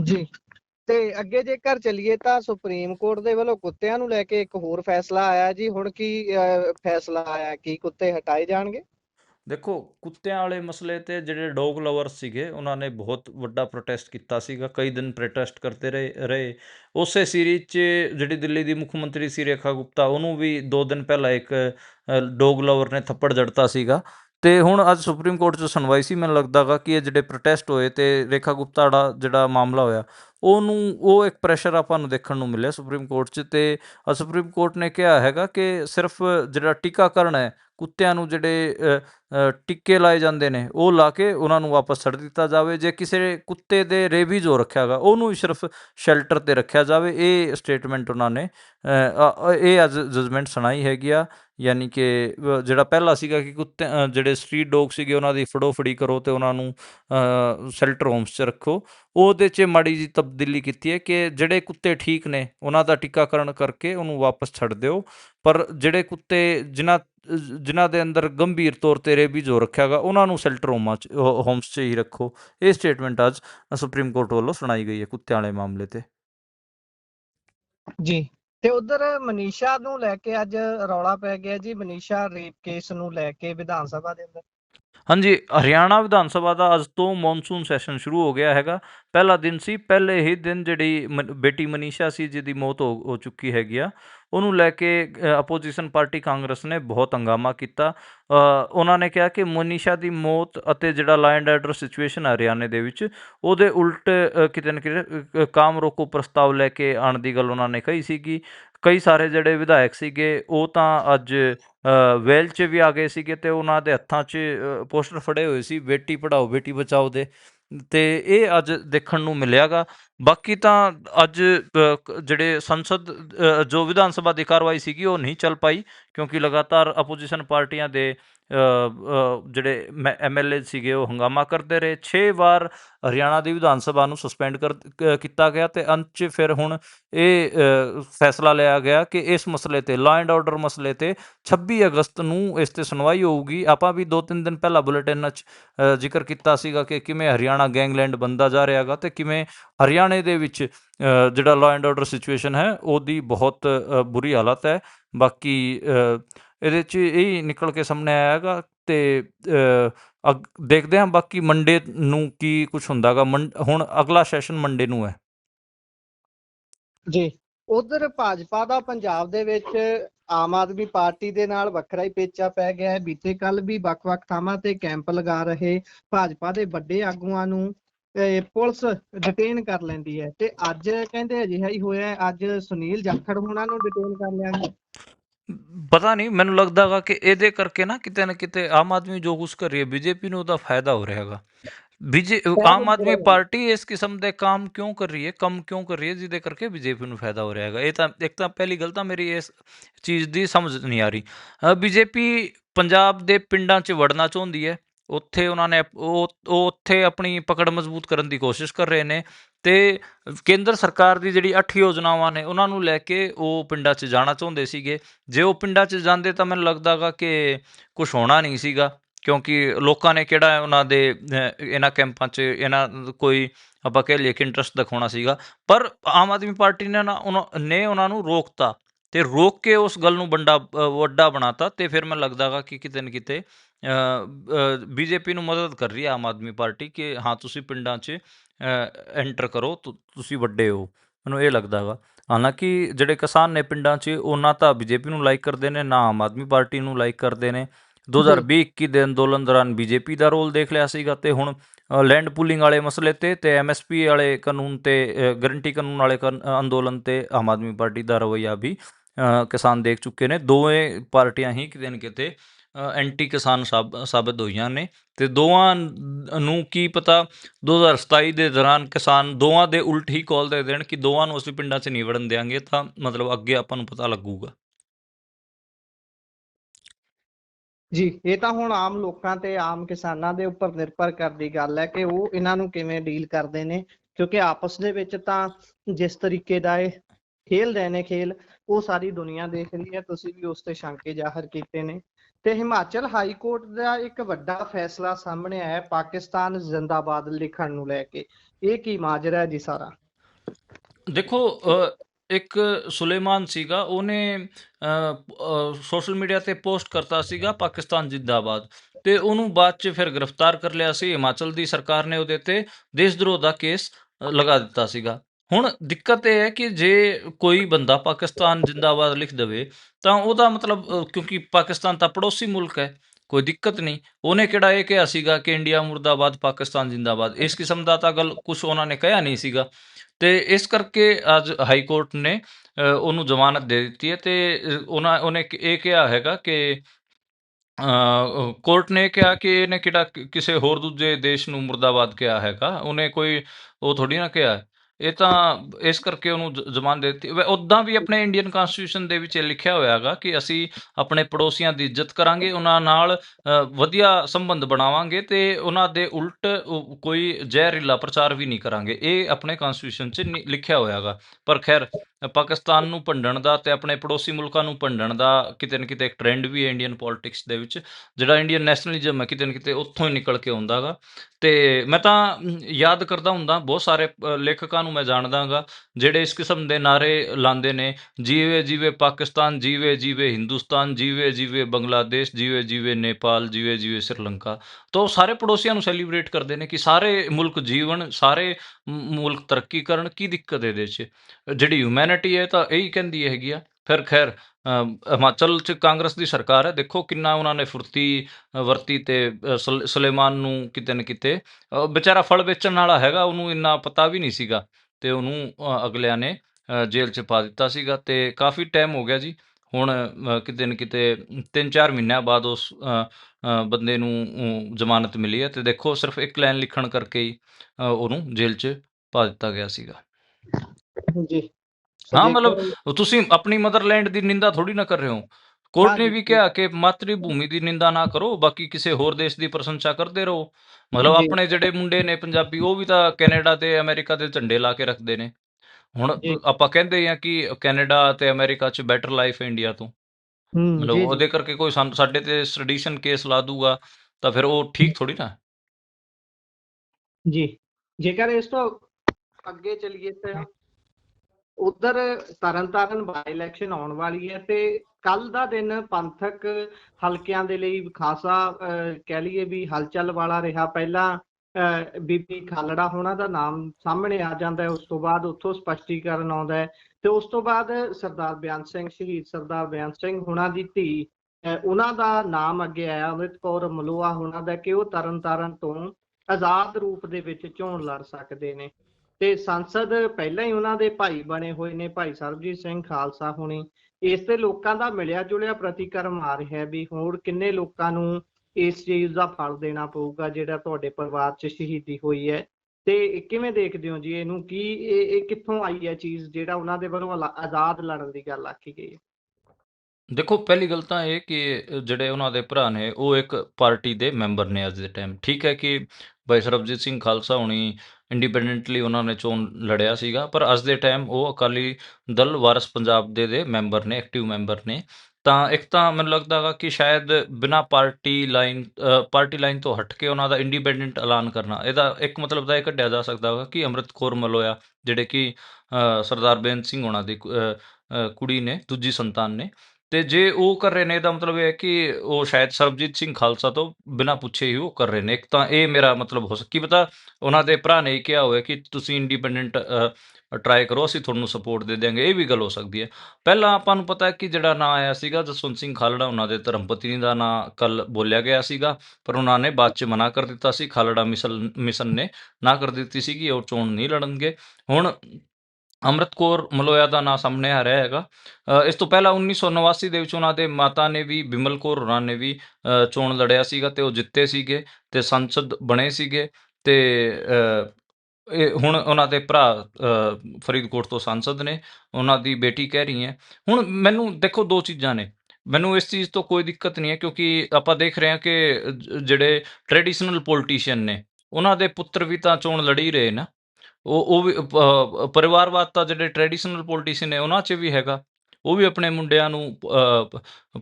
ਜੀ। ਤੇ ਅੱਗੇ ਜੇਕਰ ਚਲੀਏ ਤਾਂ ਸੁਪਰੀਮ ਕੋਰਟ ਦੇ ਵੱਲੋਂ ਕੁੱਤਿਆਂ ਨੂੰ ਲੈ ਕੇ ਇੱਕ ਹੋਰ ਫੈਸਲਾ ਆਇਆ ਜੀ। ਹੁਣ ਕੀ ਫੈਸਲਾ ਆਇਆ? ਕੀ ਕੁੱਤੇ ਹਟਾਏ ਜਾਣਗੇ? ਦੇਖੋ, ਕੁੱਤਿਆਂ ਵਾਲੇ ਮਸਲੇ ਤੇ ਜਿਹੜੇ ਡੌਗ ਲਵਰਸ ਸੀਗੇ, ਉਹਨਾਂ ਨੇ ਬਹੁਤ ਵੱਡਾ ਪ੍ਰੋਟੈਸਟ ਕੀਤਾ ਸੀਗਾ। ਕਈ ਦਿਨ ਪ੍ਰੋਟੈਸਟ ਕਰਦੇ ਰਹੇ ਰਹੇ। ਉਸੇ ਸੀਰੀਜ਼ 'ਚ ਜਿਹੜੀ ਦਿੱਲੀ ਦੀ ਮੁੱਖ ਮੰਤਰੀ ਸੀ ਰੇਖਾ ਗੁਪਤਾ, ਉਹਨੂੰ ਵੀ ਦੋ ਦਿਨ ਪਹਿਲਾਂ ਇੱਕ ਡੌਗ ਲਵਰ ਨੇ ਥੱਪੜ ਜੜਤਾ ਸੀਗਾ। ਤੇ ਹੁਣ ਅੱਜ ਸੁਪਰੀਮ ਕੋਰਟ 'ਚ ਸੁਣਵਾਈ ਸੀ। ਮੈਨੂੰ ਲੱਗਦਾਗਾ ਕਿ ਇਹ ਜਿਹੜੇ ਪ੍ਰੋਟੈਸਟ ਹੋਏ ਤੇ ਰੇਖਾ ਗੁਪਤਾ ਦਾ ਜਿਹੜਾ ਮਾਮਲਾ ਹੋਇਆ, ਉਹਨੂੰ, ਉਹ ਇੱਕ ਪ੍ਰੈਸ਼ਰ ਆਪਾਂ ਨੂੰ ਦੇਖਣ ਨੂੰ ਮਿਲਿਆ ਸੁਪਰੀਮ ਕੋਰਟ 'ਚ। ਤੇ ਸੁਪਰੀਮ ਕੋਰਟ ਨੇ ਕਿਹਾ ਹੈਗਾ ਕਿ ਸਿਰਫ ਜਿਹੜਾ ਟੀਕਾਕਰਨ ਹੈ ਕੁੱਤਿਆਂ ਨੂੰ ਜਿਹੜੇ ਅ, ਟੀਕੇ ਲਾਏ ਜਾਂਦੇ ਨੇ ਉਹ ਲਾ ਕੇ ਉਹਨਾਂ ਨੂੰ ਵਾਪਸ ਛੱਡ ਦਿੱਤਾ ਜਾਵੇ। ਜੇ ਕਿਸੇ ਕੁੱਤੇ ਦੇ ਰੇਬੀਜ਼ ਹੋ ਰੱਖਿਆ ਗਾ ਉਹਨੂੰ ਵੀ ਸਿਰਫ ਸ਼ੈਲਟਰ ਤੇ ਰੱਖਿਆ ਜਾਵੇ। ਇਹ ਸਟੇਟਮੈਂਟ ਉਹਨਾਂ ਨੇ ਇਹ ਅੱਜ ਜਜਮੈਂਟ ਸੁਣਾਈ ਹੈਗੀ ਆ। ਯਾਨੀ ਕਿ ਜਿਹੜਾ ਪਹਿਲਾ ਸੀਗਾ ਕਿ ਕੁੱਤੇ ਜਿਹੜੇ ਸਟਰੀਟ ਡੌਗ ਸੀਗੇ ਉਹਨਾਂ ਦੀ ਫੜੋ ਫੜੀ ਕਰੋ ਤੇ ਉਹਨਾਂ ਨੂੰ ਸ਼ੈਲਟਰ ਹੋਮਸ 'ਚ ਰੱਖੋ। ਉਹਦੇ 'ਚ ਮਾੜੀ ਜੀ ਤਬਦੀਲੀ ਕੀਤੀ ਹੈ ਕਿ ਜਿਹੜੇ ਕੁੱਤੇ ਠੀਕ ਨੇ ਉਹਨਾਂ ਦਾ ਟੀਕਾਕਰਨ ਕਰਕੇ ਉਹਨੂੰ ਵਾਪਸ ਛੱਡ ਦਿਓ। ਪਰ ਜਿਹੜੇ ਕੁੱਤੇ ਜਿਨ੍ਹਾਂ ਜਿਨ੍ਹਾਂ ਦੇ ਅੰਦਰ ਗੰਭੀਰ ਤੌਰ ਤੇ ਰੇਬੀਜ਼ ਹੋ ਰੱਖਿਆ ਉਹਨਾਂ ਨੂੰ ਸ਼ੈਲਟਰ ਹੋਮਾਂ 'ਚ ਹੋਮਸ 'ਚ ਹੀ ਰੱਖੋ। ਇਹ ਸਟੇਟਮੈਂਟ ਅੱਜ ਸੁਪਰੀਮ ਕੋਰਟ ਵੱਲੋਂ ਸੁਣਾਈ ਗਈ ਹੈ ਕੁੱਤਿਆਂ ਵਾਲੇ ਮਾਮਲੇ ਤੇ। ਜੀ, ਤੇ ਉਧਰ ਮਨੀਸ਼ਾ ਨੂੰ ਲੈ ਕੇ ਅੱਜ ਰੌਲਾ ਪੈ ਗਿਆ ਜੀ। ਮਨੀਸ਼ਾ ਰੇਪ ਕੇਸ ਨੂੰ ਲੈ ਕੇ ਵਿਧਾਨ ਸਭਾ ਦੇ ਅੰਦਰ। ਹਾਂਜੀ, ਹਰਿਆਣਾ ਵਿਧਾਨ ਸਭਾ ਦਾ ਅੱਜ ਤੋਂ ਮੌਨਸੂਨ ਸੈਸ਼ਨ ਸ਼ੁਰੂ ਹੋ ਗਿਆ ਹੈਗਾ। ਪਹਿਲਾ ਦਿਨ ਸੀ, ਪਹਿਲੇ ਹੀ ਦਿਨ ਜਿਹੜੀ ਮ- ਬੇਟੀ ਮਨੀਸ਼ਾ ਸੀ ਜਿਹਦੀ ਮੌਤ ਹੋ ਚੁੱਕੀ ਹੈਗੀ ਆ, ਉਹਨੂੰ ਲੈ ਕੇ ਆਪੋਜੀਸ਼ਨ ਪਾਰਟੀ ਕਾਂਗਰਸ ਨੇ ਬਹੁਤ ਹੰਗਾਮਾ ਕੀਤਾ। ਉਹਨਾਂ ਨੇ ਕਿਹਾ ਕਿ ਮਨੀਸ਼ਾ ਦੀ ਮੌਤ ਅਤੇ ਜਿਹੜਾ ਲਾ ਐਂਡ ਆਰਡਰ ਸਿਚੁਏਸ਼ਨ ਹੈ ਹਰਿਆਣੇ ਦੇ ਵਿੱਚ, ਉਹਦੇ ਉਲਟ ਕਿਤੇ ਨਾ ਕਿਤੇ ਕਾਮ ਰੋਕੋ ਪ੍ਰਸਤਾਵ ਲੈ ਕੇ ਆਉਣ ਦੀ ਗੱਲ ਉਹਨਾਂ ਨੇ ਕਹੀ ਸੀਗੀ। ਕਈ ਸਾਰੇ ਜਿਹੜੇ ਵਿਧਾਇਕ ਸੀਗੇ ਉਹ ਤਾਂ ਅੱਜ ਅ, ਵੇਲ 'ਚ ਵੀ ਆ ਗਏ ਸੀਗੇ ਤੇ ਉਹਨਾਂ ਦੇ ਹੱਥਾਂ 'ਚ ਅ, ਪੋਸਟਰ ਫੜੇ ਹੋਏ ਸੀ ਬੇਟੀ ਪੜਾਓ ਬੇਟੀ ਬਚਾਓ ਦੇ। ਤੇ ਇਹ ਅੱਜ ਦੇਖਣ ਨੂੰ ਮਿਲਿਆਗਾ। ਬਾਕੀ ਤਾਂ ਅੱਜ ਜਿਹੜੇ ਸੰਸਦ ਜੋ ਵਿਧਾਨ ਸਭਾ ਦੀ ਕਾਰਵਾਈ ਸੀਗੀ ਉਹ ਨਹੀਂ ਚੱਲ ਪਾਈ ਕਿਉਂਕਿ ਲਗਾਤਾਰ ਆਪੋਜੀਸ਼ਨ ਪਾਰਟੀਆਂ ਦੇ ਅ, ਅ, ਜਿਹੜੇ ਐਮਐਲਏ ਸੀਗੇ ਉਹ ਹੰਗਾਮਾ ਕਰਦੇ ਰਹੇ। 6 ਵਾਰ ਹਰਿਆਣਾ ਦੀ ਵਿਧਾਨ ਸਭਾ ਨੂੰ ਸਸਪੈਂਡ ਕਰ ਕੀਤਾ ਗਿਆ ਤੇ ਅੰਤ 'ਚ ਫਿਰ ਹੁਣ ਇਹ ਫੈਸਲਾ ਲਿਆ ਗਿਆ ਕਿ ਇਸ ਮਸਲੇ ਤੇ ਲਾਅ ਐਂਡ ਆਰਡਰ ਮਸਲੇ ਤੇ 26 ਅਗਸਤ ਨੂੰ ਇਸ ਤੇ ਸੁਣਵਾਈ ਹੋਊਗੀ। ਆਪਾਂ ਵੀ ਦੋ ਤਿੰਨ ਦਿਨ ਪਹਿਲਾਂ ਬੁਲੇਟਿਨ 'ਚ ਜ਼ਿਕਰ ਕੀਤਾ ਸੀਗਾ ਕਿ ਕਿਵੇਂ ਹਰਿਆਣਾ ਗੈਂਗਲੈਂਡ ਬੰਦਾ ਜਾ ਰਿਹਾਗਾ ਤੇ ਕਿਵੇਂ ਹਰਿਆਣਾ ਦੇ ਵਿੱਚ ਜਿਹੜਾ ਲਾ ਐਂਡ ਆਰਡਰ ਸਿਚੁਏਸ਼ਨ ਹੈ, ਉਹਦੀ ਬਹੁਤ ਬੁਰੀ ਹਾਲਤ ਹੈ। ਬਾਕੀ ਇਹਦੇ 'ਚ ਇਹ ਨਿਕਲ ਕੇ ਸਾਹਮਣੇ ਆਇਆ ਤੇ ਦੇਖਦੇ ਹਾਂ ਬਾਕੀ ਮੰਡੇ ਨੂੰ ਕੀ ਕੁਝ ਹੁੰਦਾਗਾ ਹੁਣ ਅਗਲਾ ਸੈਸ਼ਨ ਮੰਡੇ ਨੂੰ ਹੈ। ਜੀ। ਉਧਰ ਭਾਜਪਾ ਦਾ ਪੰਜਾਬ ਦੇ ਵਿੱਚ ਆਮ ਆਦਮੀ ਪਾਰਟੀ ਦੇ ਨਾਲ ਵੱਖਰਾ ਹੀ ਪੇਚਾ ਪੈ ਗਿਆ ਹੈ। ਬੀਤੇ ਕੱਲ ਵੀ ਵੱਖ-ਵੱਖ ਥਾਵਾਂ ਤੇ ਕੈਂਪ ਲਗਾ ਰਹੇ ਭਾਜਪਾ ਦੇ ਵੱਡੇ ਆਗੂਆਂ ਨੂੰ ਪੁਲਿਸ ਡਿਟੇਨ ਕਰ ਲੈਂਦੀ ਹੈ। ਤੇ ਅੱਜ ਕਹਿੰਦੇ ਅਜਿਹਾ ਹੀ ਹੋਇਆ ਅੱਜ ਸੁਨੀਲ ਜਾਖੜ ਹੋਣਾ ਨੂੰ ਡਿਟੇਨ ਕਰ ਲਿਆ ਗਿਆ ਪਤਾ ਨਹੀਂ ਮੈਨੂੰ ਲੱਗਦਾਗਾ ਕਿ ਇਹਦੇ ਕਰਕੇ ਨਾ ਕਿਤੇ ਨਾ ਕਿਤੇ ਆਮ ਆਦਮੀ ਜੋ ਕੁਛ ਕਰ ਰਹੀ ਹੈ ਬੀਜੇਪੀ ਨੂੰ ਉਹਦਾ ਫਾਇਦਾ ਹੋ ਰਿਹਾਗਾ ਬੀਜੇ ਆਮ ਆਦਮੀ ਪਾਰਟੀ ਇਸ ਕਿਸਮ ਦੇ ਕੰਮ ਕਿਉਂ ਕਰ ਰਹੀ ਹੈ ਕੰਮ ਕਿਉਂ ਕਰ ਰਹੀ ਹੈ ਜਿਹਦੇ ਕਰਕੇ ਬੀਜੇਪੀ ਨੂੰ ਫਾਇਦਾ ਹੋ ਰਿਹਾ ਹੈਗਾ। ਇਹ ਤਾਂ ਇੱਕ ਤਾਂ ਪਹਿਲੀ ਗੱਲ ਤਾਂ ਮੇਰੀ ਇਸ ਚੀਜ਼ ਦੀ ਸਮਝ ਨਹੀਂ ਆ ਰਹੀ। ਬੀਜੇਪੀ ਪੰਜਾਬ ਦੇ ਪਿੰਡਾਂ 'ਚ ਵੜਨਾ ਚਾਹੁੰਦੀ ਹੈ। ਉੱਥੇ ਉਹਨਾਂ ਨੇ ਉਹ ਉਹ ਉੱਥੇ ਆਪਣੀ ਪਕੜ ਮਜ਼ਬੂਤ ਕਰਨ ਦੀ ਕੋਸ਼ਿਸ਼ ਕਰ ਰਹੇ ਨੇ ਤੇ ਕੇਂਦਰ ਸਰਕਾਰ ਦੀ ਜਿਹੜੀ ਅੱਠ ਯੋਜਨਾਵਾਂ ਨੇ ਉਹਨਾਂ ਨੂੰ ਲੈ ਕੇ ਉਹ ਪਿੰਡਾਂ 'ਚ ਜਾਣਾ ਚਾਹੁੰਦੇ ਸੀਗੇ। ਜੇ ਉਹ ਪਿੰਡਾਂ 'ਚ ਜਾਂਦੇ ਤਾਂ ਮੈਨੂੰ ਲੱਗਦਾਗਾ ਕਿ ਕੁਝ ਹੋਣਾ ਨਹੀਂ ਸੀਗਾ ਕਿਉਂਕਿ ਲੋਕਾਂ ਨੇ ਕਿਹੜਾ ਉਹਨਾਂ ਦੇ ਇਹਨਾਂ ਕੈਂਪਾਂ 'ਚ ਇਹਨਾਂ ਕੋਈ ਆਪਾਂ ਕਹਿ ਲਈਏ ਕਿ ਇੰਟਰਸਟ ਦਿਖਾਉਣਾ ਸੀਗਾ। ਪਰ ਆਮ ਆਦਮੀ ਪਾਰਟੀ ਨੇ ਨਾ ਉਹਨਾਂ ਨੇ ਉਹਨਾਂ ਨੂੰ ਰੋਕਤਾ ਤੇ ਰੋਕ ਕੇ ਉਸ ਗੱਲ ਨੂੰ ਬੰਦਾ ਅ, ਵੱਡਾ ਬਣਾਤਾ ਤੇ ਫਿਰ ਮੈਨੂੰ ਲੱਗਦਾਗਾ ਕਿ ਕਿਤੇ ਨਾ ਕਿਤੇ ਬੀਜੇਪੀ ਨੂੰ ਮਦਦ ਕਰ ਰਹੀ ਹੈ ਆਮ ਆਦਮੀ ਪਾਰਟੀ ਕਿ ਹਾਂ ਤੁਸੀਂ ਪਿੰਡਾਂ 'ਚ ਐਂਟਰ ਕਰੋ ਤੁ- ਤੁਸੀਂ ਵੱਡੇ ਹੋ। ਮੈਨੂੰ ਇਹ ਲੱਗਦਾਗਾ ਹਾਲਾਂਕਿ ਜਿਹੜੇ ਕਿਸਾਨ ਨੇ ਪਿੰਡਾਂ 'ਚ ਉਹਨਾਂ ਤਾਂ ਬੀਜੇਪੀ ਨੂੰ ਲਾਈਕ ਕਰਦੇ ਨੇ ਨਾ ਆਮ ਆਦਮੀ ਪਾਰਟੀ ਨੂੰ ਲਾਈਕ ਕਰਦੇ ਨੇ। 2020-21 ਦੇ ਅੰਦੋਲਨ ਦੌਰਾਨ ਬੀਜੇਪੀ ਦਾ ਰੋਲ ਦੇਖ ਲਿਆ ਸੀਗਾ ਤੇ ਹੁਣ ਲੈਂਡ ਪੂਲਿੰਗ ਵਾਲੇ ਮਸਲੇ ਤੇ ਤੇ ਐਮਐਸਪੀ ਵਾਲੇ ਕਾਨੂੰਨ ਤੇ ਗਰੰਟੀ ਕਾਨੂੰਨ ਵਾਲੇ ਕਾਨ- ਅ, ਅੰਦੋਲਨ ਤੇ ਆਮ ਆਦਮੀ ਪਾਰਟੀ ਦਾ ਰਵੱਈਆ ਵੀ ਅ, ਕਿਸਾਨ ਦੇਖ ਚੁੱਕੇ ਨੇ। ਦੋਵੇਂ ਪਾਰਟੀਆਂ ਹੀ ਕਿਤੇ ਨਾ ਕਿਤੇ ਐਂਟੀ ਕਿਸਾਨ ਸਾਬ- ਸਾਬਤ ਹੋਈਆਂ ਨੇ ਤੇ ਦੋਵਾਂ ਨੂੰ ਕੀ ਪਤਾ 2027 ਦੇ ਦੌਰਾਨ ਕਿਸਾਨ ਦੋਵਾਂ ਦੇ ਉਲਟ ਹੀ ਕਾਲ ਦੇ ਦੇਣ ਕਿ ਦੋਵਾਂ ਨੂੰ ਅਸੀਂ ਪਿੰਡਾਂ 'ਚ ਨਹੀਂ ਵੜਨ ਦੇਾਂਗੇ ਤਾਂ ਮਤਲਬ ਅੱਗੇ ਆਪਾਂ ਨੂੰ ਪਤਾ ਲੱਗੂਗਾ। ਜੀ, ਇਹ ਤਾਂ ਹੁਣ ਆਮ ਲੋਕਾਂ ਤੇ ਆਮ ਕਿਸਾਨਾਂ ਦੇ ਉੱਪਰ ਨਿਰਭਰ ਕਰਦੀ ਗੱਲ ਹੈ ਕਿ ਉਹ ਇਹਨਾਂ ਨੂੰ ਕਿਵੇਂ ਡੀਲ ਕਰਦੇ ਨੇ, ਕਿਉਂਕਿ ਆਪਸ ਦੇ ਵਿੱਚ ਤਾਂ ਜਿਸ ਤਰੀਕੇ ਦਾ ਇਹ ਖੇਲ ਰਹੇ ਨੇ ਖੇਲ, ਉਹ ਸਾਰੀ ਦੁਨੀਆ ਦੇਖ ਰਹੀ ਹੈ, ਤੁਸੀਂ ਵੀ ਉਸ ਤੇ ਸ਼ੰਕੇ ਜ਼ਾਹਰ ਕੀਤੇ ਨੇ। ਤੇ ਹਿਮਾਚਲ ਹਾਈ ਕੋਰਟ ਦਾ ਇੱਕ ਵੱਡਾ ਫੈਸਲਾ ਸਾਹਮਣੇ ਆਇਆ ਪਾਕਿਸਤਾਨ ਜ਼ਿੰਦਾਬਾਦ ਲਿਖਣ ਨੂੰ ਲੈ ਕੇ। ਇਹ ਕੀ ਮਾਜਰਾ ਹੈ ਜੀ ਸਾਰਾ? ਦੇਖੋ ਇੱਕ ਸੁਲੇਮਾਨ ਸੀਗਾ, ਉਹਨੇ ਸੋਸ਼ਲ ਮੀਡੀਆ ਤੇ ਪੋਸਟ ਕਰਤਾ ਸੀਗਾ ਪਾਕਿਸਤਾਨ ਜਿੰਦਾਬਾਦ। ਤੇ ਉਹਨੂੰ ਬਾਅਦ 'ਚ ਫਿਰ ਗ੍ਰਿਫਤਾਰ ਕਰ ਲਿਆ ਸੀ। ਹਿਮਾਚਲ ਦੀ ਸਰਕਾਰ ਨੇ ਉਹਦੇ ਤੇ ਦੇਸ਼ ਧਰੋਹ ਦਾ ਕੇਸ ਲਗਾ ਦਿੱਤਾ ਸੀਗਾ। ਹੁਣ ਦਿੱਕਤ ਇਹ ਹੈ ਕਿ ਜੇ ਕੋਈ ਬੰਦਾ ਪਾਕਿਸਤਾਨ ਜਿੰਦਾਬਾਦ ਲਿਖ ਦੇਵੇ, ਤਾਂ ਉਹਦਾ ਮਤਲਬ ਕਿਉਂਕਿ ਪਾਕਿਸਤਾਨ ਤਾਂ ਪੜੋਸੀ ਮੁਲਕ ਹੈ, ਕੋਈ ਦਿੱਕਤ ਨਹੀਂ। ਉਹਨੇ ਕਿਹੜਾ ਇਹ ਕਿਹਾ ਸੀਗਾ ਕਿ ਇੰਡੀਆ, ਮੁਰਦਾਬਾਦ, ਪਾਕਿਸਤਾਨ ਜਿੰਦਾਬਾਦ। ਇਸ ਕਿਸਮ ਦਾ ਤਾਂ ਗੱਲ ਕੁਝ ਉਹਨਾਂ ਨੇ ਕਿਹਾ ਨਹੀਂ ਸੀਗਾ। ਤੇ ਇਸ ਕਰਕੇ ਅੱਜ ਹਾਈ ਕੋਰਟ ਨੇ ਉਹਨੂੰ ਜ਼ਮਾਨਤ ਦੇ ਦਿੱਤੀ ਹੈ ਤੇ ਉਹਨਾਂ, ਉਹਨੇ ਇਹ ਕਿਹਾ ਹੈਗਾ ਕਿ ਕੋਰਟ ਨੇ ਕਿਹਾ ਕਿ ਇਹਨੇ ਕਿਹੜਾ ਕਿਸੇ ਹੋਰ ਦੂਜੇ ਦੇਸ਼ ਨੂੰ ਮੁਰਦਾਬਾਦ ਕਿਹਾ ਹੈਗਾ। ਉਹਨੇ ਕੋਈ, ਉਹ ਥੋੜੀ ਨਾ ਕਿਹਾ। ਇਹ ਤਾਂ ਇਸ ਕਰਕੇ ਉਹਨੂੰ ਜ- ਜ਼ਮਾਨਤ ਦੇ ਦਿੱਤੀ। ਉਦਾਂ ਵੀ ਆਪਣੇ ਇੰਡੀਅਨ ਕਨਸਟੀਟਿਊਸ਼ਨ ਦੇ ਵਿੱਚ ਇਹ ਲਿਖਿਆ ਹੋਇਆ ਹੈਗਾ ਕਿ ਅਸੀਂ ਆਪਣੇ ਪੜੋਸੀਆਂ ਦੀ ਇੱਜ਼ਤ ਕਰਾਂਗੇ, ਉਹਨਾਂ ਨਾਲ ਵਧੀਆ ਸੰਬੰਧ ਬਣਾਵਾਂਗੇ ਤੇ ਉਹਨਾਂ ਦੇ ਉਲਟ ਕੋਈ ਜ਼ਹਿਰੀਲਾ ਪ੍ਰਚਾਰ ਵੀ ਨਹੀਂ ਕਰਾਂਗੇ। ਇਹ ਆਪਣੇ ਕਨਸਟੀਟਿਊਸ਼ਨ 'ਚ ਨਹੀਂ ਲਿਖਿਆ ਹੋਇਆ ਹੈਗਾ। ਪਰ ਖੈਰ, ਪਾਕਿਸਤਾਨ ਨੂੰ ਭੰਡਣ ਦਾ ਤੇ ਆਪਣੇ ਪੜੋਸੀ ਮੁਲਕਾਂ ਨੂੰ ਭੰਡਣ ਦਾ ਕਿਤੇ ਨਾ ਕਿਤੇ ਇੱਕ ਟ੍ਰੈਂਡ ਵੀ ਹੈ ਇੰਡੀਅਨ ਪੋਲਿਟਿਕਸ ਦੇ ਵਿੱਚ। ਜਿਹੜਾ ਇੰਡੀਅਨ ਨੈਸ਼ਨਲਿਜ਼ਮ ਹੈ, ਕਿਤੇ ਨਾ ਕਿਤੇ ਉੱਥੋਂ ਹੀ ਨਿਕਲ ਕੇ ਆਉਂਦਾ ਗਾ ਤੇ ਮੈਂ ਤਾਂ ਯਾਦ ਕਰਦਾ ਹੁੰਦਾ, ਬਹੁਤ ਸਾਰੇ ਲੇਖਕਾਂ ਨੂੰ ਮੈਂ ਜਾਣਦਾ ਗਾ ਜਿਹੜੇ ਇਸ ਕਿਸਮ ਦੇ ਨਾਰੇ ਲਾਉਂਦੇ ਨੇ ਜੀਵੇ ਜੀਵੇ ਪਾਕਿਸਤਾਨ ਜੀਵੇ ਜੀਵੇ ਹਿੰਦੁਸਤਾਨ ਜੀਵੇ ਜੀਵੇ ਬੰਗਲਾਦੇਸ਼ ਜੀਵੇ ਜੀਵੇ ਨੇਪਾਲ ਜੀਵੇ ਜੀਵੇ ਸ੍ਰੀਲੰਕਾ ਤਾਂ ਉਹ ਸਾਰੇ ਪੜੋਸੀਆਂ ਨੂੰ ਸੈਲੀਬ੍ਰੇਟ ਕਰਦੇ ਨੇ ਕਿ ਸਾਰੇ ਮੁਲਕ ਜੀਵਨ ਸਾਰੇ ਮੁਲਕ ਤਰੱਕੀ ਕਰਨ ਕੀ ਦਿੱਕਤ ਇਹਦੇ 'ਚ? ਜਿਹੜੀ ਹਿਊਮੈਨਿਟੀ ਹੈ ਤਾਂ ਇਹੀ ਕਹਿੰਦੀ ਹੈਗੀ ਆ ਫਿਰ ਖੈਰ ਅਮ, ਹਿਮਾਚਲ 'ਚ ਕਾਂਗਰਸ ਦੀ ਸਰਕਾਰ ਹੈ ਦੇਖੋ ਕਿੰਨਾ ਉਹਨਾਂ ਨੇ ਫੁਰਤੀ ਵਰਤੀ ਤੇ ਅ, ਸੁਲ- ਸੁਲੇਮਾਨ ਨੂੰ ਕਿਤੇ ਨਾ ਕਿਤੇ ਵਿਚਾਰਾ ਫਲ ਵੇਚਣ ਵਾਲਾ ਹੈਗਾ ਉਹਨੂੰ ਇੰਨਾ ਪਤਾ ਵੀ ਨਹੀਂ ਸੀਗਾ। ਤੇ ਉਹਨੂੰ ਅਗਲਿਆਂ ਨੇ ਜੇਲ੍ਹ 'ਚ ਪਾ ਦਿੱਤਾ ਸੀਗਾ ਤੇ ਕਾਫੀ ਟਾਈਮ ਹੋ ਗਿਆ ਜੀ। ਹੁਣ ਕਿਤੇ ਨਾ ਕਿਤੇ 3-4 ਮਹੀਨਿਆਂ ਬਾਅਦ ਉਸ ਬੰਦੇ ਨੂੰ ਜ਼ਮਾਨਤ ਮਿਲੀ ਹੈ ਤੇ ਦੇਖੋ ਸਿਰਫ ਇੱਕ ਲਾਈਨ ਲਿਖਣ ਕਰਕੇ ਹੀ ਉਹਨੂੰ ਜੇਲ੍ਹ 'ਚ ਪਾ ਦਿੱਤਾ ਗਿਆ ਸੀਗਾ। ਜੀ ਹਾਂ ਮਤਲਬ ਤੁਸੀਂ ਆਪਣੀ ਮਦਰਲੈਂਡ ਦੀ ਨਿੰਦਾ ਥੋੜੀ ਨਾ ਕਰ ਰਹੇ ਹੋ। ਕੋਰਟ ਨੇ ਵੀ ਕਿਹਾ ਕਿ ਮਾਤਰੀ ਭੂਮੀ ਦੀ ਨਿੰਦਾ ਨਾ ਕਰੋ ਬਾਕੀ ਕਿਸੇ ਹੋਰ ਦੇਸ਼ ਦੀ ਪ੍ਰਸ਼ੰਸਾ ਕਰਦੇ ਰਹੋ। ਮਤਲਬ ਆਪਣੇ ਜਿਹੜੇ ਮੁੰਡੇ ਨੇ ਪੰਜਾਬੀ ਉਹ ਵੀ ਤਾਂ ਕੈਨੇਡਾ ਤੇ ਅਮਰੀਕਾ ਦੇ ਝੰਡੇ ਲਾ ਕੇ ਰੱਖਦੇ ਨੇ। ਹੁਣ ਆਪਾਂ ਕਹਿੰਦੇ ਆ ਕਿ ਕੈਨੇਡਾ ਤੇ ਅਮਰੀਕਾ 'ਚ ਬੈਟਰ ਲਾਈਫ ਹੈ ਇੰਡੀਆ ਤੋਂ। ਮਤਲਬ ਉਹਦੇ ਕਰਕੇ ਕੋਈ ਸਾਡੇ ਤੇ ਸਟ੍ਰੈਡੀਸ਼ਨ ਕੇਸ ਲਾ ਦੂਗਾ ਤਾਂ ਫਿਰ ਉਹ ਠੀਕ ਥੋੜੀ ਨਾ। ਜੀ। ਜੇਕਰ ਇਸ ਤੋਂ ਅੱਗੇ ਚੱਲੀਏ ਤਾਂ ਉਧਰ ਤਰਨਤਾਰਨ ਬਾਈ ਇਲੈਕਸ਼ਨ ਆਉਣ ਵਾਲੀ ਹੈ ਤੇ ਕੱਲ ਦਾ ਦਿਨ ਪੰਥਕ ਹਲਕਿਆਂ ਦੇ ਲਈ ਖਾਸਾ ਅਹ, ਕਹਿ ਲਈਏ ਵੀ ਹਲਚਲ ਵਾਲਾ ਰਿਹਾ। ਪਹਿਲਾਂ ਬੀਬੀ ਖਾਲੜਾ ਹੋਣਾ ਦਾ ਨਾਮ ਸਾਹਮਣੇ ਆ ਜਾਂਦਾ ਹੈ ਉਸ ਤੋਂ ਬਾਅਦ ਉੱਥੋਂ ਸਪਸ਼ਟੀਕਰਨ ਆਉਂਦਾ ਹੈ। ਤੇ ਉਸ ਤੋਂ ਬਾਅਦ ਸਰਦਾਰ ਬਿਆਨ ਸਿੰਘ ਸ਼ਹੀਦ ਸਰਦਾਰ ਬਿਆਨ ਸਿੰਘ ਹੋਣਾ ਦੀ ਧੀ ਅਹ, ਉਹਨਾਂ ਦਾ ਨਾਮ ਅੱਗੇ ਆਇਆ ਅੰਮ੍ਰਿਤ ਕੌਰ ਮਲੋਆ ਹੋਣਾ ਦਾ ਕਿ ਉਹ ਤਰਨਤਾਰਨ ਤੋਂ ਆਜ਼ਾਦ ਰੂਪ ਦੇ ਵਿੱਚ ਚੋਣ ਲੜ ਸਕਦੇ ਨੇ। ਤੇ ਸੰਸਦ ਪਹਿਲਾਂ ਹੀ ਉਹਨਾਂ ਦੇ ਭਾਈ ਬਣੇ ਹੋਏ ਨੇ ਭਾਈ ਸਰਬਜੀਤ ਸਿੰਘ ਖਾਲਸਾ ਹੁਣੀ। ਇਸ ਤੇ ਲੋਕਾਂ ਦਾ ਮਿਲਿਆ ਜੁਲਿਆ ਪ੍ਰਤੀਕਰਮ ਆ ਰਿਹਾ ਵੀ ਹੋਰ ਕਿੰਨੇ ਲੋਕਾਂ ਨੂੰ ਇਸ ਚੀਜ਼ ਦਾ ਫਲ ਦੇਣਾ ਪਊਗਾ ਜਿਹੜਾ ਤੁਹਾਡੇ ਪਰਿਵਾਰ 'ਚ ਸ਼ਹੀਦੀ ਹੋਈ ਹੈ? ਤੇ ਕਿਵੇਂ ਦੇਖਦੇ ਹੋ ਜੀ ਇਹਨੂੰ? ਕੀ ਇਹ ਕਿੱਥੋਂ ਆਈ ਹੈ ਚੀਜ਼ ਜਿਹੜਾ ਉਹਨਾਂ ਦੇ ਵੱਲੋਂ ਆਜ਼ਾਦ ਲੜਨ ਦੀ ਗੱਲ ਆਖੀ ਗਈ ਹੈ? ਦੇਖੋ, ਪਹਿਲੀ ਗੱਲ ਤਾਂ ਇਹ ਕਿ ਜਿਹੜੇ ਉਹਨਾਂ ਦੇ ਭਰਾ ਨੇ, ਉਹ ਇੱਕ ਪਾਰਟੀ ਦੇ ਮੈਂਬਰ ਨੇ ਅੱਜ ਦੇ ਟਾਈਮ ਠੀਕ ਹੈ ਕਿ ਭਾਈ ਸਰਬਜੀਤ ਸਿੰਘ ਖਾਲਸਾ ਹੁਣੀ ਇੰਡੀਪੈਂਡੈਂਟਲੀ ਉਹਨਾਂ ਨੇ ਚੋਣ ਲੜਿਆ ਸੀਗਾ, ਪਰ ਅੱਜ ਦੇ ਟਾਈਮ ਉਹ ਅਕਾਲੀ ਦਲ ਵਾਰਸ ਪੰਜਾਬ ਦੇ ਦੇ ਮੈਂਬਰ ਨੇ ਐਕਟਿਵ ਮੈਂਬਰ ਨੇ। ਤਾਂ ਇੱਕ ਤਾਂ ਮੈਨੂੰ ਲੱਗਦਾ ਹੈਗਾ ਕਿ ਸ਼ਾਇਦ ਬਿਨਾ ਪਾਰਟੀ ਲਾਈਨ ਪਾਰਟੀ ਲਾਈਨ ਤੋਂ ਹਟ ਕੇ ਉਹਨਾਂ ਦਾ ਇੰਡੀਪੈਂਡੈਂਟ ਐਲਾਨ ਕਰਨਾ, ਇਹਦਾ ਇੱਕ ਮਤਲਬ ਤਾਂ ਇਹ ਕੱਢਿਆ ਜਾ ਸਕਦਾ ਹੈਗਾ ਕਿ ਅੰਮ੍ਰਿਤ ਕੌਰ ਮਲੋਇਆ, ਜਿਹੜੇ ਕਿ ਸਰਦਾਰ ਬੇਅੰਤ ਸਿੰਘ ਹੋਣਾ ਦੀ ਕੁੜੀ ਨੇ, ਦੂਜੀ ਸੰਤਾਨ ਨੇ। ਤੇ ਜੇ ਉਹ ਕਰ ਰਹੇ ਨੇ, ਇਹਦਾ ਮਤਲਬ ਇਹ ਹੈ ਕਿ ਉਹ ਸ਼ਾਇਦ ਸਰਬਜੀਤ ਸਿੰਘ ਖਾਲਸਾ ਤੋਂ ਬਿਨਾਂ ਪੁੱਛੇ ਹੀ ਉਹ ਕਰ ਰਹੇ ਨੇ। ਇੱਕ ਤਾਂ ਇਹ ਮੇਰਾ ਮਤਲਬ ਹੋ ਸਕੀ ਪਤਾ ਉਹਨਾਂ ਦੇ ਭਰਾ ਨੇ ਇਹ ਕਿਹਾ ਹੋਇਆ ਕਿ ਤੁਸੀਂ ਇੰਡੀਪੈਂਡੈਂਟ ਟਰਾਈ ਕਰੋ, ਅਸੀਂ ਤੁਹਾਨੂੰ ਸਪੋਰਟ ਦੇ ਦਿਆਂਗੇ। ਇਹ ਵੀ ਗੱਲ ਹੋ ਸਕਦੀ ਹੈ। ਪਹਿਲਾਂ ਆਪਾਂ ਨੂੰ ਪਤਾ ਹੈ ਕਿ ਜਿਹੜਾ ਨਾਂ ਆਇਆ ਸੀਗਾ, ਜਸਵੰਤ ਸਿੰਘ ਖਾਲੜਾ, ਉਹਨਾਂ ਦੇ ਧਰਮਪਤਨੀ ਦਾ ਨਾਂ ਕੱਲ ਬੋਲਿਆ ਗਿਆ ਸੀਗਾ, ਪਰ ਉਹਨਾਂ ਨੇ ਬਾਅਦ ਚ ਮਨਾ ਕਰ ਦਿੱਤਾ ਸੀ। ਖਾਲੜਾ ਮਿਸਲ, ਮਿਸ਼ਨ ਨੇ ਨਾ ਕਰ ਦਿੱਤੀ ਸੀ ਕਿ ਉਹ ਚੋਣ ਨਹੀਂ ਲੜਨਗੇ। ਹੁਣ ਅੰਮ੍ਰਿਤ ਕੌਰ ਮਲੋਇਆ ਦਾ ਨਾਂ ਸਾਹਮਣੇ ਆ ਰਿਹਾ ਹੈਗਾ। ਇਸ ਤੋਂ ਪਹਿਲਾਂ 1989 ਦੇ ਵਿੱਚ ਉਹਨਾਂ ਦੇ ਮਾਤਾ ਨੇ ਵੀ ਬਿਮਲ ਕੌਰ ਹੋਰਾਂ ਨੇ ਵੀ ਚੋਣ ਲੜਿਆ ਸੀਗਾ ਤੇ ਉਹ ਜਿੱਤੇ ਸੀਗੇ ਤੇ ਸੰਸਦ ਬਣੇ ਸੀਗੇ ਤੇ ਇਹ ਹੁਣ ਉਹਨਾਂ ਦੇ ਭਰਾ ਫਰੀਦਕੋਟ ਤੋਂ ਸੰਸਦ ਨੇ, ਉਹਨਾਂ ਦੀ ਬੇਟੀ ਕਹਿ ਰਹੀ ਹੈ। ਹੁਣ ਮੈਨੂੰ ਦੇਖੋ ਦੋ ਚੀਜ਼ਾਂ ਨੇ। ਮੈਨੂੰ ਇਸ ਚੀਜ਼ ਤੋਂ ਕੋਈ ਦਿੱਕਤ ਨਹੀਂ ਹੈ ਕਿਉਂਕਿ ਆਪਾਂ ਦੇਖ ਰਹੇ ਹਾਂ ਕਿ ਜਿਹੜੇ ਟ੍ਰੈਡੀਸ਼ਨਲ ਪੋਲੀਟੀਸ਼ੀਅਨ ਨੇ, ਉਹਨਾਂ ਦੇ ਪੁੱਤਰ ਵੀ ਤਾਂ ਚੋਣ ਲੜੀ ਹੀ ਰਹੇ ਨਾ। ਉਹ ਉਹ ਵੀ ਪਰਿਵਾਰਵਾਦ ਤਾਂ ਜਿਹੜੇ ਟ੍ਰੈਡੀਸ਼ਨਲ ਪੋਲੀਟੀਸ਼ੀਅਨ ਨੇ, ਉਹਨਾਂ 'ਚ ਵੀ ਹੈਗਾ। ਉਹ ਵੀ ਆਪਣੇ ਮੁੰਡਿਆਂ ਨੂੰ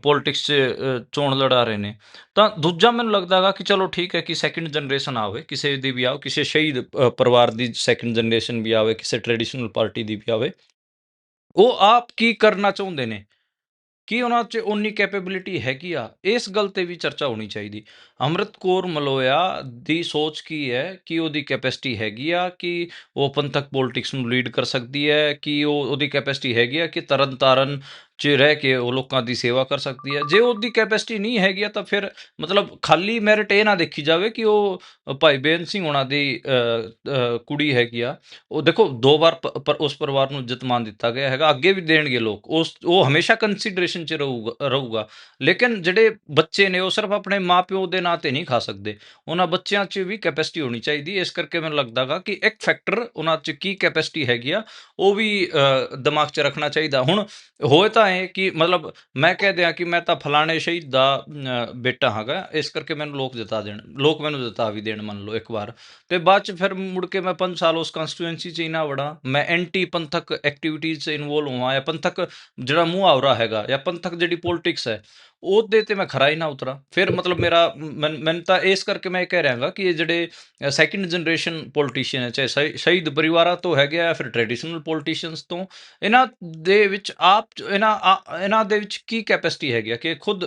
ਪੋਲਿਟਿਕਸ 'ਚ ਚੋਣ ਲੜਾ ਰਹੇ ਨੇ। ਤਾਂ ਦੂਜਾ ਮੈਨੂੰ ਲੱਗਦਾ ਹੈਗਾ ਕਿ ਚਲੋ ਠੀਕ ਹੈ ਕਿ ਸੈਕੰਡ ਜਨਰੇਸ਼ਨ ਆਵੇ, ਕਿਸੇ ਦੀ ਵੀ ਆਵੇ, ਕਿਸੇ ਸ਼ਹੀਦ ਪਰਿਵਾਰ ਦੀ ਸੈਕੰਡ ਜਨਰੇਸ਼ਨ ਵੀ ਆਵੇ, ਕਿਸੇ ਟ੍ਰੈਡੀਸ਼ਨਲ ਪਾਰਟੀ ਦੀ ਵੀ ਆਵੇ। ਉਹ ਆਪ ਕੀ ਕਰਨਾ ਚਾਹੁੰਦੇ ਨੇ? ਕੀ ਉਹਨਾਂ 'ਚ ਉਨੀ ਕੈਪੇਬਿਲਿਟੀ ਹੈਗੀ ਆ? ਇਸ ਗੱਲ ਤੇ ਵੀ ਚਰਚਾ ਹੋਣੀ ਚਾਹੀਦੀ। ਅੰਮ੍ਰਿਤ ਕੌਰ ਮਲੋਇਆ ਦੀ ਸੋਚ ਕੀ ਹੈ? ਕਿ ਉਹਦੀ ਕੈਪੈਸਿਟੀ ਹੈਗੀ ਆ? ਕਿ ਉਹ ਪੰਥਕ ਪੋਲਿਟਿਕਸ ਨੂੰ ਲੀਡ ਕਰ ਸਕਦੀ ਹੈ? ਕਿ ਉਹ ਉਹਦੀ ਕੈਪੈਸਿਟੀ ਹੈਗੀ ਆ ਕਿ ਤਰਨ ਤਾਰਨ 'ਚ ਰਹਿ ਕੇ ਉਹ ਲੋਕਾਂ ਦੀ ਸੇਵਾ ਕਰ ਸਕਦੀ ਹੈ। ਜੇ ਉਹਦੀ ਕੈਪੈਸਿਟੀ ਨਹੀਂ ਹੈਗੀ ਆ ਤਾਂ ਫਿਰ ਮਤਲਬ ਖਾਲੀ ਮੈਰਿਟ ਇਹ ਨਾ ਦੇਖੀ ਜਾਵੇ ਕਿ ਉਹ ਭਾਈ ਬੇਨ ਸਿੰਘ ਉਹਨਾਂ ਦੀ ਕੁੜੀ ਹੈਗੀ ਆ। ਉਹ ਦੇਖੋ ਦੋ ਵਾਰ ਪ- ਪਰ, ਉਸ ਪਰਿਵਾਰ ਨੂੰ ਇੱਜ਼ਤ ਮਾਨ ਦਿੱਤਾ ਗਿਆ ਹੈਗਾ, ਅੱਗੇ ਵੀ ਦੇਣਗੇ ਲੋਕ। ਉਸ, ਉਹ ਹਮੇਸ਼ਾ ਕੰਸੀਡਰੇਸ਼ਨ 'ਚ ਰਹੂਗਾ ਰਹੂਗਾ। ਲੇਕਿਨ ਜਿਹੜੇ ਬੱਚੇ ਨੇ ਉਹ ਸਿਰਫ ਆਪਣੇ ਮਾਪਿਓ ਦੇ ਨਾਂ ਤੇ ਨਹੀਂ ਖਾ ਸਕਦੇ। ਉਹਨਾਂ ਬੱਚਿਆਂ 'ਚ ਵੀ ਕੈਪੈਸਿਟੀ ਹੋਣੀ ਚਾਹੀਦੀ ਇਸ ਕਰਕੇ ਮੈਨੂੰ ਲੱਗਦਾਗਾ ਕਿ ਇੱਕ ਫੈਕਟਰ ਉਹਨਾਂ 'ਚ ਕੀ ਕੈਪੈਸਿਟੀ ਹੈਗੀ ਆ, ਉਹ ਵੀ ਦਿਮਾਗ 'ਚ ਰੱਖਣਾ ਚਾਹੀਦਾ। ਹੁਣ ਹੋਏ ਤਾਂ ਇਹ ਕਿ ਮਤਲਬ ਮੈਂ ਕਹਿ ਦਿਆਂ ਕਿ ਮੈਂ ਤਾਂ ਫਲਾਣੇ ਸ਼ਹੀਦ ਦਾ ਬੇਟਾ ਹਾਂਗਾ, ਇਸ ਕਰਕੇ ਮੈਨੂੰ ਲੋਕ ਜਿਤਾ ਦੇਣ, ਲੋਕ ਮੈਨੂੰ ਜਿਤਾ ਵੀ ਦੇਣ ਮੰਨ ਲਓ ਇੱਕ ਵਾਰ। ਤੇ ਬਾਅਦ ਚ ਫਿਰ ਮੁੜ ਕੇ ਮੈਂ 5 ਸਾਲ ਉਸ ਕਨਸਟੀਟੂਐਂਸੀ ਚ ਹੀ ਨਾ ਵੜਾਂ, ਮੈਂ ਐਂਟੀ ਪੰਥਕ ਐਕਟੀਵਿਟੀਜ਼ ਚ ਇਨਵੋਲਵ ਹੋਵਾਂ ਜਾਂ ਪੰਥਕ ਜਿਹੜਾ ਮੂੰਹ ਆਵਰਾ ਹੈਗਾ ਜਾਂ ਪੰਥਕ ਜਿਹੜੀ ਪੋਲਿਟਿਕਸ ਹੈ ਉਹਦੇ ਤੇ ਮੈਂ ਖਰਾ ਹੀ ਨਾ ਉਤਰਾ। ਫਿਰ ਮਤਲਬ ਮੇਰਾ ਮੈਨੂੰ ਤਾਂ ਇਸ ਕਰਕੇ ਮੈਂ ਇਹ ਕਹਿ ਰਿਹਾਗਾ ਕਿ ਇਹ ਜਿਹੜੇ ਸੈਕਿੰਡ ਜਨਰੇਸ਼ਨ ਪੋਲੀਟੀਸ਼ੀਅਨ ਹੈ, ਚਾਹੇ ਸ਼ਹੀਦ ਪਰਿਵਾਰਾਂ ਤੋਂ ਹੈਗੇ ਆ ਫਿਰ ਟ੍ਰੈਡੀਸ਼ਨਲ ਪੋਲੀਟੀਸ਼ੀਅਨਸ ਤੋਂ, ਇਹਨਾਂ ਦੇ ਵਿੱਚ ਆਪ ਇਹਨਾਂ ਇਹਨਾਂ ਦੇ ਵਿੱਚ ਕੀ ਕੈਪੈਸਿਟੀ ਹੈਗੀ ਆ ਕਿ ਖੁਦ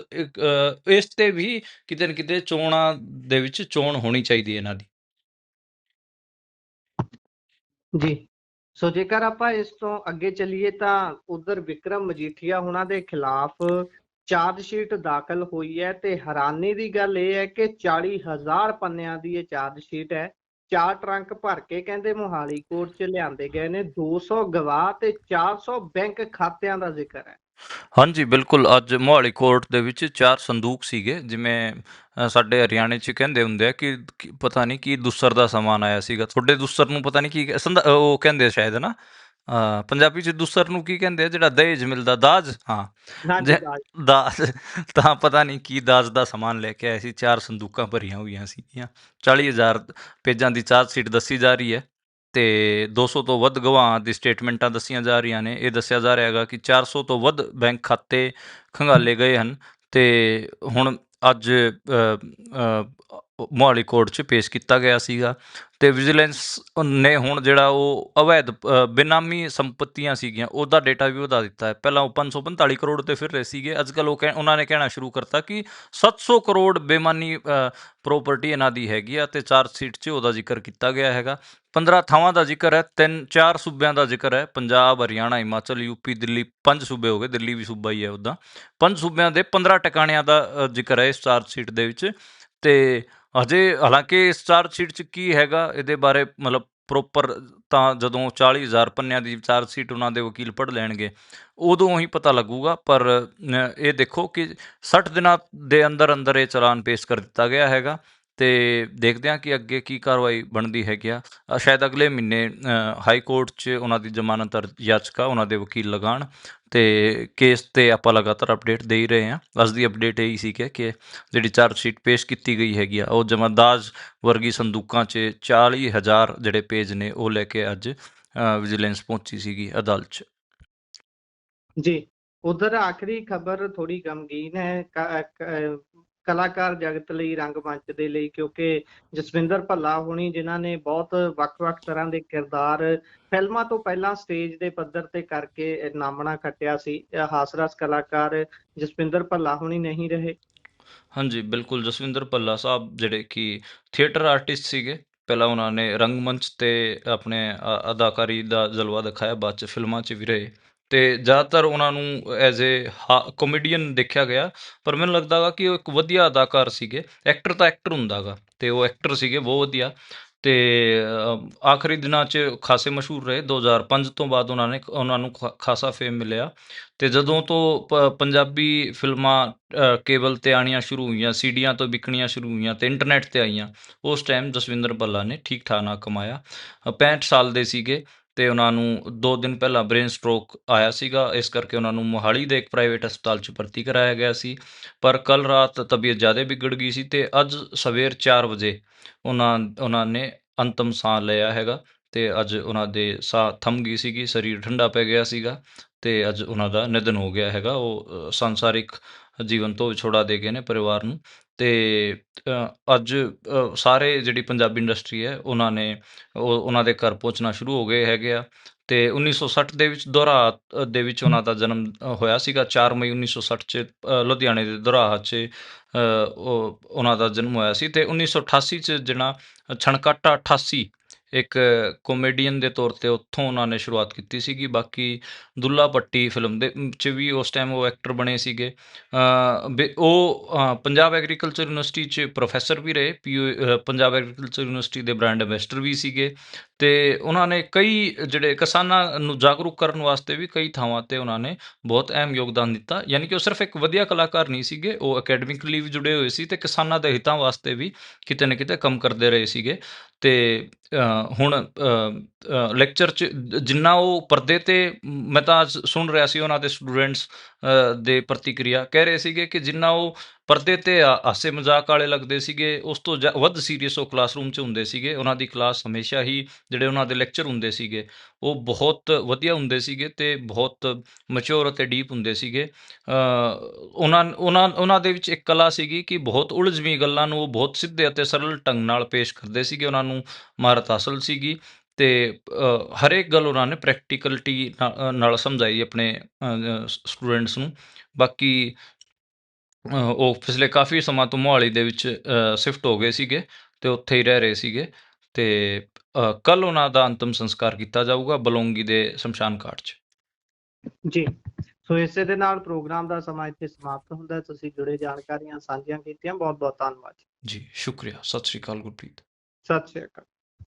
ਇਸ ਤੇ ਵੀ ਕਿਤੇ ਨਾ ਕਿਤੇ ਚੋਣਾਂ ਦੇ ਵਿੱਚ ਚੋਣ ਹੋਣੀ ਚਾਹੀਦੀ ਹੈ ਇਹਨਾਂ ਦੀ। ਜੀ। ਸੋ ਜੇਕਰ ਆਪਾਂ ਇਸ ਤੋਂ ਅੱਗੇ ਚੱਲੀਏ ਤਾਂ ਉਧਰ ਵਿਕਰਮ ਮਜੀਠੀਆ ਉਹਨਾਂ ਦੇ ਖਿਲਾਫ ਚਾਰਜ ਸ਼ੀਟ ਦਾਖਲ ਹੋਈ ਹੈ ਤੇ ਹੈਰਾਨੀ ਦੀ ਗੱਲ ਇਹ ਹੈ ਕਿ 40000 ਪੰਨਿਆਂ ਦੀ ਇਹ ਚਾਰਜ ਸ਼ੀਟ ਹੈ। ਚਾਰ ਟਰੰਕ ਭਰ ਕੇ ਕਹਿੰਦੇ ਮੋਹਾਲੀ ਕੋਰਟ 'ਚ ਲਿਆਂਦੇ ਗਏ ਨੇ। 200 ਗਵਾਹ ਤੇ 400 ਬੈਂਕ ਖਾਤਿਆਂ ਦਾ ਜ਼ਿਕਰ ਹੈ। ਹਾਂਜੀ, ਬਿਲਕੁਲ। ਅੱਜ ਮੋਹਾਲੀ ਕੋਰਟ ਦੇ ਵਿੱਚ ਚਾਰ ਸੰਦੂਕ ਸੀਗੇ। ਜਿਵੇਂ ਸਾਡੇ ਹਰਿਆਣੇ 'ਚ ਕਹਿੰਦੇ ਹੁੰਦੇ ਆ ਕਿ ਪਤਾ ਨਹੀਂ ਕੀ ਦੁਸਰ ਦਾ ਸਮਾਨ ਆਇਆ ਸੀਗਾ। ਤੁਹਾਡੇ ਦੁਸਰ ਨੂੰ ਪਤਾ ਨਹੀਂ ਕੀ ਉਹ ਕਹਿੰਦੇ ਸ਼ਾਇਦ ਨਾ? ਅ, ਪੰਜਾਬੀ 'ਚ ਦੁਸਰ ਨੂੰ ਕੀ ਕਹਿੰਦੇ ਆ? ਜਿਹੜਾ ਦਹੇਜ ਮਿਲਦਾ ਦਾਜ? ਹਾਂ। ਹਾਂਜੀ ਜੇ- ਦਾਜ। ਤਾਂ ਪਤਾ ਨਹੀਂ ਕੀ ਦਾਜ ਦਾ ਸਮਾਨ ਲੈ ਕੇ ਆਏ ਸੀ। ਚਾਰ ਸੰਦੂਕਾਂ ਭਰੀਆਂ ਹੋਈਆਂ ਸੀਗੀਆਂ। 40000 ਪੇਜਾਂ ਦੀ ਚਾਰਜ ਸ਼ੀਟ ਦੱਸੀ ਜਾ ਰਹੀ ਹੈ ਤੇ 200 ਤੋਂ ਵੱਧ ਗਵਾਹਾਂ ਦੀ ਸਟੇਟਮੈਂਟਾਂ ਦੱਸੀਆਂ ਜਾ ਰਹੀਆਂ ਨੇ। ਇਹ ਦੱਸਿਆ ਜਾ ਰਿਹਾ ਹੈਗਾ ਕਿ 400 ਤੋਂ ਵੱਧ ਬੈਂਕ ਖਾਤੇ ਖੰਗਾਲੇ ਗਏ ਹਨ ਤੇ ਹੁਣ ਅੱਜ ਅ, ਅ, ਮੋਹਾਲੀ ਕੋਰਟ 'ਚ ਪੇਸ਼ ਕੀਤਾ ਗਿਆ ਸੀਗਾ ਤੇ ਵਿਜੀਲੈਂਸ ਨੇ ਹੁਣ ਜਿਹੜਾ ਉਹ ਅਵੈਧ ਅ, ਬੇਨਾਮੀ ਸੰਪਤੀਆਂ ਸੀਗੀਆਂ ਉਹਦਾ ਡੇਟਾ ਵੀ ਵਧਾ ਦਿੱਤਾ ਹੈ। ਪਹਿਲਾਂ ਉਹ 545 ਕਰੋੜ ਤੇ ਫਿਰ ਰਹੇ ਸੀਗੇ ਅੱਜ ਕੱਲ ਉਹ ਕਹਿ- ਉਹਨਾਂ ਨੇ ਕਹਿਣਾ ਸ਼ੁਰੂ ਕਰਤਾ ਕਿ 700 ਕਰੋੜ ਬੇਮਾਨੀ ਪ੍ਰਾਪਰਟੀ ਇਹਨਾਂ ਦੀ ਹੈਗੀ ਆ ਤੇ ਚਾਰ ਸੀਟ 'ਚ ਉਹਦਾ ਜ਼ਿਕਰ ਕੀਤਾ ਗਿਆ ਹੈਗਾ। 15 ਥਾਵਾਂ ਦਾ ਜ਼ਿਕਰ ਹੈ ਤਿੰਨ ਚਾਰ ਸੂਬਿਆਂ ਦਾ ਜ਼ਿਕਰ ਹੈ ਪੰਜਾਬ ਹਰਿਆਣਾ ਹਿਮਾਚਲ ਯੂਪੀ ਦਿੱਲੀ ਪੰਜ ਸੂਬੇ ਹੋ ਗਏ ਦਿੱਲੀ ਵੀ ਸੂਬਾ ਹੀ ਹੈ ਉਦਾਂ। ਪੰਜ ਸੂਬਿਆਂ ਦੇ 15 ਟਿਕਾਣਿਆਂ ਦਾ ਜ਼ਿਕਰ ਹੈ ਇਸ ਚਾਰਜ ਸ਼ੀਟ ਦੇ ਵਿੱਚ ਤੇ ਅਜੇ ਹਾਲਾਂਕਿ ਇਸ ਚਾਰਜ ਸ਼ੀਟ 'ਚ ਕੀ ਹੈਗਾ, ਇਹਦੇ ਬਾਰੇ ਮਤਲਬ ਪ੍ਰੋਪਰ ਤਾਂ ਜਦੋਂ 40000 ਪੰਨਿਆਂ ਦੀ ਚਾਰਜ ਸ਼ੀਟ ਉਹਨਾਂ ਦੇ ਵਕੀਲ ਪੜ੍ਹ ਲੈਣਗੇ, ਉਦੋਂ ਹੀ ਪਤਾ ਲੱਗੂਗਾ, ਪਰ ਇਹ ਦੇਖੋ ਕਿ 60 ਦਿਨਾਂ ਦੇ ਅੰਦਰ ਅੰਦਰ ਇਹ ਚਲਾਨ ਪੇਸ਼ ਕਰ ਦਿੱਤਾ ਗਿਆ ਹੈਗਾ। ਤੇ ਦੇਖਦੇ ਹਾਂ ਕਿ ਅੱਗੇ ਕੀ ਕਾਰਵਾਈ ਬਣਦੀ ਹੈਗੀ ਆ। ਸ਼ਾਇਦ ਅਗਲੇ ਮਹੀਨੇ ਹਾਈ ਕੋਰਟ 'ਚ ਉਹਨਾਂ ਦੀ ਜ਼ਮਾਨਤ ਅਰਜ਼, ਯਾਚਕਾ, ਉਹਨਾਂ ਦੇ ਵਕੀਲ ਲਗਾਉਣ ਤੇ ਕੇਸ ਤੇ ਆਪਾਂ ਲਗਾਤਾਰ ਅਪਡੇਟ ਦੇ ਹੀ ਰਹੇ ਹਾਂ। ਅੱਜ ਦੀ ਅਪਡੇਟ ਇਹੀ ਸੀ ਕਿ ਕਿ ਜਿਹੜੀ ਚਾਰਜ ਸ਼ੀਟ ਪੇਸ਼ ਕੀਤੀ ਗਈ ਹੈਗੀ ਆ, ਉਹ ਜਮਾਦਾਜ ਵਰਗੀ ਸੰਦੂਕਾਂ 'ਚ 40000 ਜਿਹੜੇ ਪੇਜ ਨੇ, ਉਹ ਲੈ ਕੇ ਅੱਜ ਵਿਜੀਲੈਂਸ ਪਹੁੰਚੀ ਸੀਗੀ ਅਦਾਲਤ 'ਚ। ਜੀ, ਉਧਰ ਆਖਰੀ ਖਬਰ ਥੋੜੀ ਗਮਗੀਨ ਹੈ ਕਲਾਕਾਰ ਜਗਤ ਲਈ ਰੰਗਮੰਚ ਦੇ ਲਈ, ਕਿਉਂਕਿ ਜਸਵਿੰਦਰ ਭੱਲਾ ਹੁਣੀ, ਜਿਨ੍ਹਾਂ ਨੇ ਬਹੁਤ ਵੱਖ-ਵੱਖ ਤਰ੍ਹਾਂ ਦੇ ਕਿਰਦਾਰ ਫਿਲਮਾਂ ਤੋਂ ਪਹਿਲਾਂ ਸਟੇਜ ਦੇ ਪੱਧਰ ਤੇ ਕਰਕੇ ਨਾਮਣਾ ਖੱਟਿਆ ਸੀ। ਹਾਸਰਸ ਕਲਾਕਾਰ ਜਸਵਿੰਦਰ ਭੱਲਾ ਹੋਣੀ ਨਹੀਂ ਰਹੇ। ਹਾਂਜੀ, ਬਿਲਕੁਲ। ਜਸਵਿੰਦਰ ਭੱਲਾ ਸਾਹਿਬ ਜਿਹੜੇ ਕਿ ਥੀਏਟਰ ਆਰਟਿਸਟ ਸੀਗੇ। ਪਹਿਲਾਂ ਉਹਨਾਂ ਨੇ ਰੰਗਮੰਚ ਤੇ ਆਪਣੇ ਅਦਾਕਾਰੀ ਦਾ ਜਲਵਾ ਦਿਖਾਇਆ, ਬਾਅਦ ਚ ਫਿਲਮਾਂ 'ਚ ਵੀ ਰਹੇ। ਅਤੇ ਜ਼ਿਆਦਾਤਰ ਉਹਨਾਂ ਨੂੰ ਐਜ਼ ਏ ਹਾ ਕੋਮੇਡੀਅਨ ਦੇਖਿਆ ਗਿਆ, ਪਰ ਮੈਨੂੰ ਲੱਗਦਾ ਗਾ ਕਿ ਉਹ ਇੱਕ ਵਧੀਆ ਅਦਾਕਾਰ ਸੀਗੇ। ਐਕਟਰ ਤਾਂ ਐਕਟਰ ਹੁੰਦਾ ਗਾ ਅਤੇ ਉਹ ਐਕਟਰ ਸੀਗੇ, ਬਹੁਤ ਵਧੀਆ। ਅਤੇ ਆਖਰੀ ਦਿਨਾਂ 'ਚ ਖਾਸੇ ਮਸ਼ਹੂਰ ਰਹੇ। 2005 ਤੋਂ ਬਾਅਦ ਉਹਨਾਂ ਨੇ, ਉਹਨਾਂ ਨੂੰ ਖਾ- ਖਾਸਾ ਫੇਮ ਮਿਲਿਆ। ਅਤੇ ਜਦੋਂ ਤੋਂ ਪ- ਪੰਜਾਬੀ ਫਿਲਮਾਂ ਕੇਬਲ ਤੇ ਆਉਣੀਆਂ ਸ਼ੁਰੂ ਹੋਈਆਂ, ਸੀਡੀਆਂ ਤੋਂ ਵਿਕਣੀਆਂ ਸ਼ੁਰੂ ਹੋਈਆਂ ਅਤੇ ਇੰਟਰਨੈਟ ਤੇ ਆਈਆਂ, ਉਸ ਟਾਈਮ ਜਸਵਿੰਦਰ ਭੱਲਾ ਨੇ ਠੀਕ ਠਾਕ ਨਾ ਕਮਾਇਆ ਪੈਂਹਠ ਸਾਲ ਦੇ ਸੀਗੇ। ਅਤੇ ਉਹਨਾਂ ਨੂੰ ਦੋ ਦਿਨ ਪਹਿਲਾਂ ਬ੍ਰੇਨ ਸਟਰੋਕ ਆਇਆ ਸੀਗਾ, ਇਸ ਕਰਕੇ ਉਹਨਾਂ ਨੂੰ ਮੋਹਾਲੀ ਦੇ ਇੱਕ ਪ੍ਰਾਈਵੇਟ ਹਸਪਤਾਲ 'ਚ ਭਰਤੀ ਕਰਾਇਆ ਗਿਆ ਸੀ। ਪਰ ਕੱਲ੍ਹ ਰਾਤ ਤਬੀਅਤ ਜ਼ਿਆਦਾ ਵਿਗੜ ਗਈ ਸੀ ਅਤੇ ਅੱਜ ਸਵੇਰ ਚਾਰ ਵਜੇ ਉਹਨਾਂ ਉਹਨਾਂ ਨੇ ਅੰਤਮ ਸਾਹ ਲਿਆ ਹੈਗਾ ਅਤੇ ਅੱਜ ਉਹਨਾਂ ਦੇ ਸਾਹ ਥੰਮ ਗਈ ਸੀਗੀ, ਸਰੀਰ ਠੰਡਾ ਪੈ ਗਿਆ ਸੀਗਾ ਅਤੇ ਅੱਜ ਉਹਨਾਂ ਦਾ ਨਿਧਨ ਹੋ ਗਿਆ ਹੈਗਾ। ਉਹ ਸੰਸਾਰਿਕ ਜੀਵਨ ਤੋਂ ਵਿਛੋੜਾ ਦੇ ਗਏ ਨੇ ਪਰਿਵਾਰ ਨੂੰ। ਅਤੇ ਅੱਜ ਸਾਰੇ ਜਿਹੜੀ ਪੰਜਾਬੀ ਇੰਡਸਟਰੀ ਹੈ, ਉਹਨਾਂ ਨੇ, ਉਹ, ਉਹਨਾਂ ਦੇ ਘਰ ਪਹੁੰਚਣਾ ਸ਼ੁਰੂ ਹੋ ਗਏ ਹੈਗੇ ਆ। ਅਤੇ ਉੱਨੀ ਸੌ ਸੱਠ ਦੇ ਵਿੱਚ ਦੋਰਾਹਾ ਦੇ ਵਿੱਚ ਉਹਨਾਂ ਦਾ ਜਨਮ ਹੋਇਆ ਸੀਗਾ। ਚਾਰ ਮਈ 1960 ਚ ਲੁਧਿਆਣੇ ਦੇ ਦੋਰਾਹਾ 'ਚ ਉਹ, ਉਹਨਾਂ ਦਾ ਜਨਮ ਹੋਇਆ ਸੀ। ਅਤੇ ਉੱਨੀ ਸੌ ਅਠਾਸੀ ਚ, ਜਿਹੜਾ ਛਣਕਾਟਾ 88 ਇੱਕ ਕਾਮੇਡੀਅਨ ਦੇ ਤੌਰ ਤੇ ਉੱਥੋਂ ਉਹਨਾਂ ਨੇ ਸ਼ੁਰੂਆਤ ਕੀਤੀ ਸੀਗੀ ਬਾਕੀ ਦੁੱਲਾ ਭੱਟੀ ਫਿਲਮ ਦੇ ਚ ਵੀ ਉਸ ਟਾਈਮ ਉਹ ਐਕਟਰ ਬਣੇ ਸੀਗੇ। ਬੇ- ਉਹ ਪੰਜਾਬ ਐਗਰੀਕਲਚਰ ਯੂਨੀਵਰਸਿਟੀ ਚ ਪ੍ਰੋਫੈਸਰ ਵੀ ਰਹੇ ਪੀਯੂ ਅ, ਪੰਜਾਬ ਐਗਰੀਕਲਚਰ ਯੂਨੀਵਰਸਿਟੀ ਦੇ ਬ੍ਰਾਂਡ ਐਂਬੈਸਡਰ ਵੀ ਸੀਗੇ ਤੇ ਉਹਨਾਂ ਨੇ ਕਈ ਜਿਹੜੇ ਕਿਸਾਨਾਂ ਨੂੰ ਜਾਗਰੂਕ ਕਰਨ ਵਾਸਤੇ ਵੀ ਕਈ ਥਾਵਾਂ ਤੇ ਉਹਨਾਂ ਨੇ ਬਹੁਤ ਅਹਿਮ ਯੋਗਦਾਨ ਦਿੱਤਾ। ਯਾਨੀ ਕਿ ਉਹ ਸਿਰਫ ਇੱਕ ਵਧੀਆ ਕਲਾਕਾਰ ਨਹੀਂ ਸੀਗੇ ਉਹ ਅਕੈਡਮਿਕਲੀ ਵੀ ਜੁੜੇ ਹੋਏ ਸੀ ਤੇ ਕਿਸਾਨਾਂ ਦੇ ਹਿੱਤਾਂ ਵਾਸਤੇ ਵੀ ਕਿਤੇ ਨਾ ਕਿਤੇ ਕੰਮ ਕਰਦੇ ਰਹੇ ਸੀਗੇ। ਤੇ ਹੁਣ ਲੈਕਚਰ ਚ ਜਿੰਨਾ ਉਹ ਪਰਦੇ ਤੇ ਮੈਂ ਤਾਂ ਅੱਜ ਸੁਣ ਰਿਹਾ ਸੀ ਉਹਨਾਂ ਦੇ ਸਟੂਡੈਂਟਸ ਦੇ ਪ੍ਰਤੀਕਿਰਿਆ। ਕਹਿ ਰਹੇ ਸੀਗੇ ਕਿ ਜਿੰਨਾ ਉਹ ਪਰਦੇ ਤੇ ਆ- ਹਾਸੇ ਮਜ਼ਾਕ ਵਾਲੇ ਲੱਗਦੇ ਸੀਗੇ। ਉਸ ਤੋਂ ਜ਼ਿਆ- ਵੱਧ ਸੀਰੀਅਸ ਉਹ ਕਲਾਸਰੂਮ 'ਚ ਹੁੰਦੇ ਸੀਗੇ। ਉਹਨਾਂ ਦੀ ਕਲਾਸ ਹਮੇਸ਼ਾ ਹੀ ਜਿਹੜੇ ਉਹਨਾਂ ਦੇ ਲੈਕਚਰ ਹੁੰਦੇ ਸੀਗੇ, ਉਹ ਬਹੁਤ ਵਧੀਆ ਹੁੰਦੇ ਸੀਗੇ ਤੇ ਬਹੁਤ ਮੈਚੁਰ ਅਤੇ ਡੀਪ ਹੁੰਦੇ ਸੀਗੇ। ਉਹਨਾਂ ਉਹਨਾਂ ਉਹਨਾਂ ਦੇ ਵਿੱਚ ਇੱਕ ਕਲਾ ਸੀਗੀ ਕਿ ਬਹੁਤ ਉਲਝਵੀਂ ਗੱਲਾਂ ਨੂੰ ਉਹ ਬਹੁਤ ਸਿੱਧੇ ਅਤੇ ਸਰਲ ਢੰਗ ਨਾਲ ਪੇਸ਼ ਕਰਦੇ ਸੀਗੇ। ਉਹਨਾਂ ਨੂੰ ਮਹਾਰਤ ਹਾਸਲ ਸੀਗੀ ਤੇ ਹਰੇਕ ਗੱਲ ਉਹਨਾਂ ਨੇ ਪ੍ਰੈਕਟੀਕਲਟੀ ਨਾਲ ਸਮਝਾਈ ਆਪਣੇ ਸਟੂਡੈਂਟਸ ਨੂੰ। ਬਾਕੀ ਉਹ ਪਿਛਲੇ ਕਾਫੀ ਸਮਾਂ ਤੋਂ ਮੋਹਾਲੀ ਦੇ ਵਿੱਚ ਸ਼ਿਫਟ ਹੋ ਗਏ ਸੀਗੇ ਤੇ ਉੱਥੇ ਹੀ ਰਹਿ ਰਹੇ ਸੀਗੇ ਤੇ ਕੱਲ ਉਹਨਾਂ ਦਾ ਅੰਤਮ ਸੰਸਕਾਰ ਕੀਤਾ ਜਾਊਗਾ ਬਲੌਂਗੀ ਦੇ ਸ਼ਮਸ਼ਾਨ ਘਾਟ 'ਚ। ਜੀ ਸੋ ਇਸੇ ਦੇ ਨਾਲ ਪ੍ਰੋਗਰਾਮ ਦਾ ਸਮਾਂ ਇੱਥੇ ਸਮਾਪਤ ਹੁੰਦਾ। ਹੈ ਤੁਸੀਂ ਜੁੜੇ ਜਾਣਕਾਰੀਆਂ ਸਾਂਝੀਆਂ ਕੀਤੀਆਂ। ਬਹੁਤ ਬਹੁਤ ਧੰਨਵਾਦ ਜੀ ਸ਼ੁਕਰੀਆ। ਸਤਿ ਸ਼੍ਰੀ ਅਕਾਲ ਗੁਰਪ੍ਰੀਤ। ਸਤਿ ਸ਼੍ਰੀ ਅਕਾਲ।